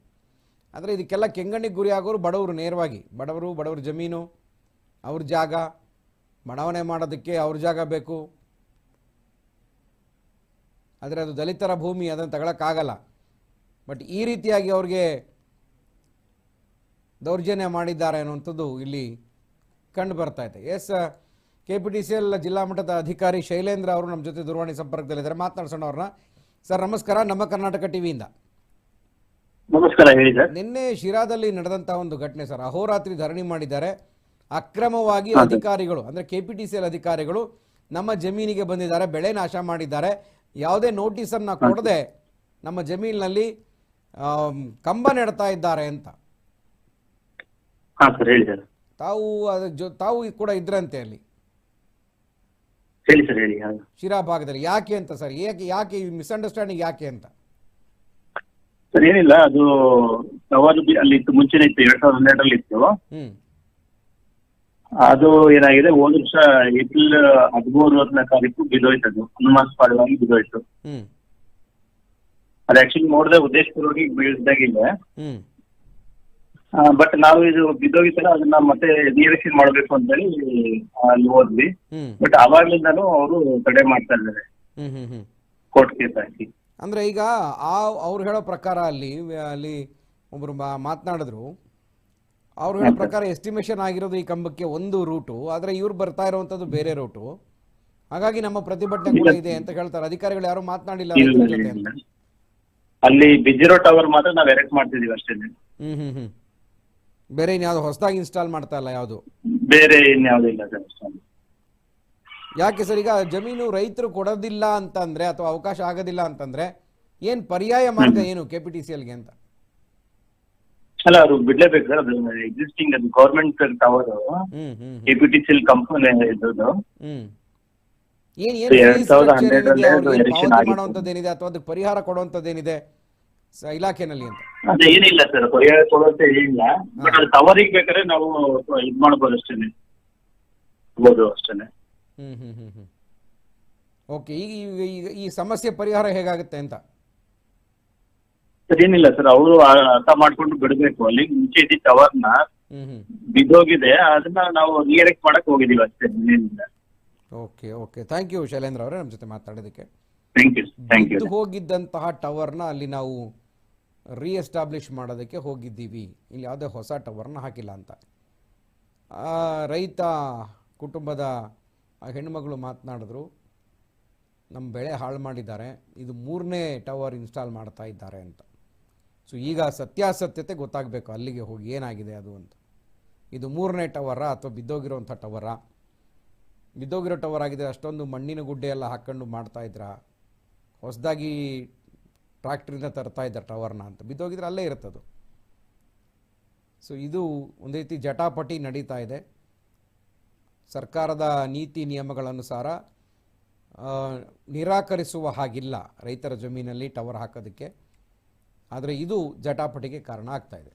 ಆದರೆ ಇದಕ್ಕೆಲ್ಲ ಕೆಂಗಣ್ಣಿಗೆ ಗುರಿ ಆಗೋರು ಬಡವರು ನೇರವಾಗಿ. ಬಡವರು, ಬಡವ್ರ ಜಮೀನು, ಅವ್ರ ಜಾಗ. ಬಡಾವಣೆ ಮಾಡೋದಕ್ಕೆ ಅವ್ರ ಜಾಗ ಬೇಕು. ಆದರೆ ಅದು ದಲಿತರ ಭೂಮಿ, ಅದನ್ನು ತಗೊಳಕ್ಕಾಗಲ್ಲ. ಬಟ್ ಈ ರೀತಿಯಾಗಿ ಅವ್ರಿಗೆ ದೌರ್ಜನ್ಯ ಮಾಡಿದ್ದಾರೆ ಅನ್ನುವಂಥದ್ದು ಇಲ್ಲಿ ಕಂಡು ಬರ್ತಾ ಇದೆ. Yes K P T C L ಜಿಲ್ಲಾ ಮಟ್ಟದ ಅಧಿಕಾರಿ ಶೈಲೇಂದ್ರ ಅವರು ನಮ್ಮ ಜೊತೆ ದೂರವಾಣಿ ಸಂಪರ್ಕದಲ್ಲಿದ್ದಾರೆ. ಮಾತನಾಡ್ಸೋಣ ಅವ್ರನ್ನ. ಸರ್ ನಮಸ್ಕಾರ. ನಮ್ಮ ಕರ್ನಾಟಕ ಟಿವಿಯಿಂದ ನಮಸ್ಕಾರ ಹೇಳಿ ಸರ್. ನಿನ್ನೆ ಶಿರಾದಲ್ಲಿ ನಡೆದಂತಹ ಒಂದು ಘಟನೆ ಸರ್. ಅಹೋರಾತ್ರಿ ಧರಣಿ ಮಾಡಿದ್ದಾರೆ. ಅಕ್ರಮವಾಗಿ ಅಧಿಕಾರಿಗಳು ಅಂದ್ರೆ ಕೆಪಿಟಿಸಿಎಲ್ ಅಧಿಕಾರಿಗಳು ನಮ್ಮ ಜಮೀನಿಗೆ ಬಂದಿದ್ದಾರೆ. ಬೆಳೆ ನಾಶ ಮಾಡಿದ್ದಾರೆ. ಯಾವುದೇ ನೋಟಿಸ್ ಅನ್ನ ಕೊಡದೆ ನಮ್ಮ ಜಮೀನಿನಲ್ಲಿ ಕಂಬ ನೆಡ್ತಾ ಇದ್ದಾರೆ ಅಂತ. ಹಾ ಸರ್ ಹೇಳಿ ಸರ್. ತಾವು ಅದ್ರ ಜೊ ತಾವು ಕೂಡ ಇದ್ರಂತೆ ಅಲ್ಲಿ. ಹೇಳಿ ಸರ್ ಹೇಳಿ ಶಿರಾ ಭಾಗದಲ್ಲಿ ಯಾಕೆ ಅಂತ ಸರ್? ಯಾಕೆ ಯಾಕೆ ಮಿಸ್ಅಂಡರ್ಸ್ಟ್ಯಾಂಡಿಂಗ್ ಯಾಕೆ ಅಂತ? ಸರ್ ಏನಿಲ್ಲ ಅದು ಸವಾಲು ಅಲ್ಲಿ ಇತ್ತು ಮುಂಚೆನೆ ಇತ್ತು ಎರಡ್ ಸಾವಿರದ ಹನ್ನೆರಡರಲ್ಲಿ ಇತ್ತು. ಹ್ಮ್. ಅದು ಏನಾಗಿದೆ ಹೋದ ವರ್ಷ ಏಪ್ರಿಲ್ ಹದಿಮೂರನೇ ತಾರೀಕು ಬಿದ್ದೋಯ್ತು ಅದು ಅನುಮಾನಾಸ್ಪದವಾಗಿ ಬಿದ್ದೋಯ್ತು. ಹ್ಮ್. ಅದು ಆಕ್ಚುಲಿ ನೋಡಿದ್ರೆ ಉದ್ದೇಶಪೂರ್ವವಾಗಿ ಬೀಳ್ದಾಗಿಲ್ಲ. ಹ್ಮ್. ಬಟ್ ನಾವು ಇದು ಬಿದ್ದೋಗಿತ್ತಲ್ಲ ಅದನ್ನ ಮತ್ತೆ ನಿರೀಕ್ಷೆ ಮಾಡಬೇಕು ಅಂತ ಹೇಳಿ ಅಲ್ಲಿ ಹೋದ್ವಿ. ಬಟ್ ಅವಾಗ್ಲಿಂದಾನು ಅವರು ತಡೆ ಮಾಡ್ತಾ ಇದ್ದಾರೆ. ಕೋರ್ಟ್ ಕೇಸ್ ಹಾಕಿ. ಅಂದ್ರೆ ಈಗ ಆ ಅವ್ರು ಹೇಳೋ ಪ್ರಕಾರ ಅಲ್ಲಿ ಅಲ್ಲಿ ಒಬ್ರು ಮಾತನಾಡಿದ್ರು. ಅವ್ರು ಹೇಳೋ ಪ್ರಕಾರ ಎಸ್ಟಿಮೇಷನ್ ಆಗಿರೋದು ಈ ಕಂಬಕ್ಕೆ ಒಂದು ರೂಟು ಆದ್ರೆ ಇವ್ರು ಬರ್ತಾ ಇರುವಂತದ್ದು ಬೇರೆ ರೂಟು ಹಾಗಾಗಿ ನಮ್ಮ ಪ್ರತಿಭಟನೆ ಕೂಡ ಇದೆ ಅಂತ ಹೇಳ್ತಾರೆ. ಅಧಿಕಾರಿಗಳು ಯಾರು ಮಾತನಾಡಿಲ್ಲ ಅಲ್ಲಿ ಬಿಜಿರೋ ಟವರ್ ಮಾತ್ರ ನಾವು ಎರೆಕ್ಟ್ ಮಾಡ್ತಿದೀವಿ ಅಷ್ಟೇ ಹ್ಮ್ ಹ್ಮ್ ಹ್ಮ್. ಬೇರೆ ಇನ್ಯಾವುದು ಹೊಸದಾಗಿ ಇನ್ಸ್ಟಾಲ್ ಮಾಡ್ತಾ ಇಲ್ಲ ಯಾವುದು? ಬೇರೆ ಇನ್ಯಾವುದೂ ಇಲ್ಲ ಸರ್ ಯಾಕೆ ಸರ್ ಈಗ ಜಮೀನು ರೈತರು ಕೊಡೋದಿಲ್ಲ ಅಂತಂದ್ರೆ ಅಥವಾ ಅವಕಾಶ ಆಗೋದಿಲ್ಲ ಅಂತಂದ್ರೆ ಏನ್ ಪರ್ಯಾಯ ಮಾರ್ಗ ಏನು ಕೆ ಪಿ ಟಿ ಸಿ ಎಲ್ಗೆ ಅಂತ? ಅಲ್ಲ ಅವರು ಬಿಡ್ಲೇಬೇಕು ಸರ್ ಅದು ಎಕ್ಸಿಸ್ಟಿಂಗ್ ಅದು government tower hmm hmm K P T C company ಇದ್ದದ್ದು ಹ್ಮ್. ಏನ್ ಎರಡ್ ಸಾವಿರದ ಹನ್ನೆರಡರಲ್ಲೇ ಅವ್ರಿಗೆ ಅದು election ಪಾವತಿ ಆಗಿತ್ತು. ಮಾಡುವಂಥದ್ದೇನಿದೆ ಅಥವಾ ಅದಕ್ಕೆ ಪರಿಹಾರ ಕೊಡುವಂಥದ್ದೇನಿದೆ? ಇಲಾಖೆನಲ್ಲಿ ಅಂತ. ಅದೇ ಏನಿಲ್ಲ ಸರ್ ಪರಿಹಾರ ಕೊಡುವಂತೆ ಏನಿಲ್ಲ. ಬಟ್ ಅದು ಟವರಿಗೆ ಬೇಕಾದ್ರೆ ನಾವು ಇದ್ ಮಾಡ್ಬೋದು ಅಷ್ಟೇನೆ. ಆಗ್ಬೋದು ಅಷ್ಟೇನೆ. ಹ್ಮ್ ಹ್ಮ್ ಹ್ಮ್ ಹ್ಮ್. ಓಕೆ ಈಗ ಈ ಸಮಸ್ಯೆ ಪರಿಹಾರ ಹೇಗಾಗುತ್ತೆ ಅಂತ? ಸರ್ ಏನಿಲ್ಲ ಸರ್ ಅವರು ಅರ್ಥ ಮಾಡ್ಕೊಂಡು ಬಿಡಬೇಕು. ಅಲ್ಲಿ ಮುಂಚೆ ಇದ್ದ ಟವರ್ನ ಹ್ಮ್ ಹ್ಮ್. ಬಿದ್ದೋಗಿದೆ. ಅದನ್ನ ನಾವು ರಿಯರೆಕ್ಟ್ ಮಾಡಕ್ ಹೋಗಿದೀವಿ ಅಷ್ಟೇ ಏನಿಲ್ಲ okay okay. Thank you Shailendra ಅವರೇ ನಮ್ಮ ಜೊತೆ ಮಾತಾಡೋದಕ್ಕೆ ಥ್ಯಾಂಕ್ ಯು ಥ್ಯಾಂಕ್ ಯು ಬಿದ್ದು ಹೋಗಿದ್ದಂತಹ ಟವರ್ನ ಅಲ್ಲಿ ನಾವು ರೀಎಸ್ಟಾಬ್ಲಿಷ್ ಮಾಡೋದಕ್ಕೆ ಹೋಗಿದ್ದೀವಿ. ಇಲ್ಲಿ ಯಾವುದೇ ಹೊಸ ಟವರ್ನ ಹಾಕಿಲ್ಲ ಅಂತ. ರೈತ ಕುಟುಂಬದ ಹೆಣ್ಮಗಳು ಮಾತನಾಡಿದ್ರು ನಮ್ಮ ಬೆಳೆ ಹಾಳು ಮಾಡಿದ್ದಾರೆ, ಇದು ಮೂರನೇ ಟವರ್ ಇನ್ಸ್ಟಾಲ್ ಮಾಡ್ತಾ ಇದ್ದಾರೆ ಅಂತ. ಸೊ ಈಗ ಸತ್ಯಾಸತ್ಯತೆ ಗೊತ್ತಾಗಬೇಕು ಅಲ್ಲಿಗೆ ಹೋಗಿ ಏನಾಗಿದೆ ಅದು ಅಂತ. ಇದು ಮೂರನೇ ಟವರಾ ಅಥವಾ ಬಿದ್ದೋಗಿರೋಂಥ ಟವರಾ ಬಿದ್ದೋಗಿರೋ ಟವರ್ ಆಗಿದೆ ಅಷ್ಟೊಂದು ಮಣ್ಣಿನ ಗುಡ್ಡೆ ಎಲ್ಲ ಹಾಕ್ಕೊಂಡು ಮಾಡ್ತಾ ಇದ್ರಾ? ಹೊಸದಾಗಿ ಟ್ರ್ಯಾಕ್ಟ್ರಿಂದ ತರ್ತಾ ಇದ್ದ ಟವರ್ನ ಅಂತ. ಬಿದ್ದೋಗಿದ್ರೆ ಅಲ್ಲೇ ಇರುತ್ತದು. ಸೊ ಇದು ಒಂದು ರೀತಿ ಜಟಾಪಟಿ ನಡೀತಾ ಇದೆ. ಸರ್ಕಾರದ ನೀತಿ ನಿಯಮಗಳನುಸಾರ ನಿರಾಕರಿಸುವ ಹಾಗಿಲ್ಲ ರೈತರ ಜಮೀನಲ್ಲಿ ಟವರ್ ಹಾಕೋದಕ್ಕೆ. ಆದರೆ ಇದು ಜಟಾಪಟಿಗೆ ಕಾರಣ ಆಗ್ತಾ ಇದೆ.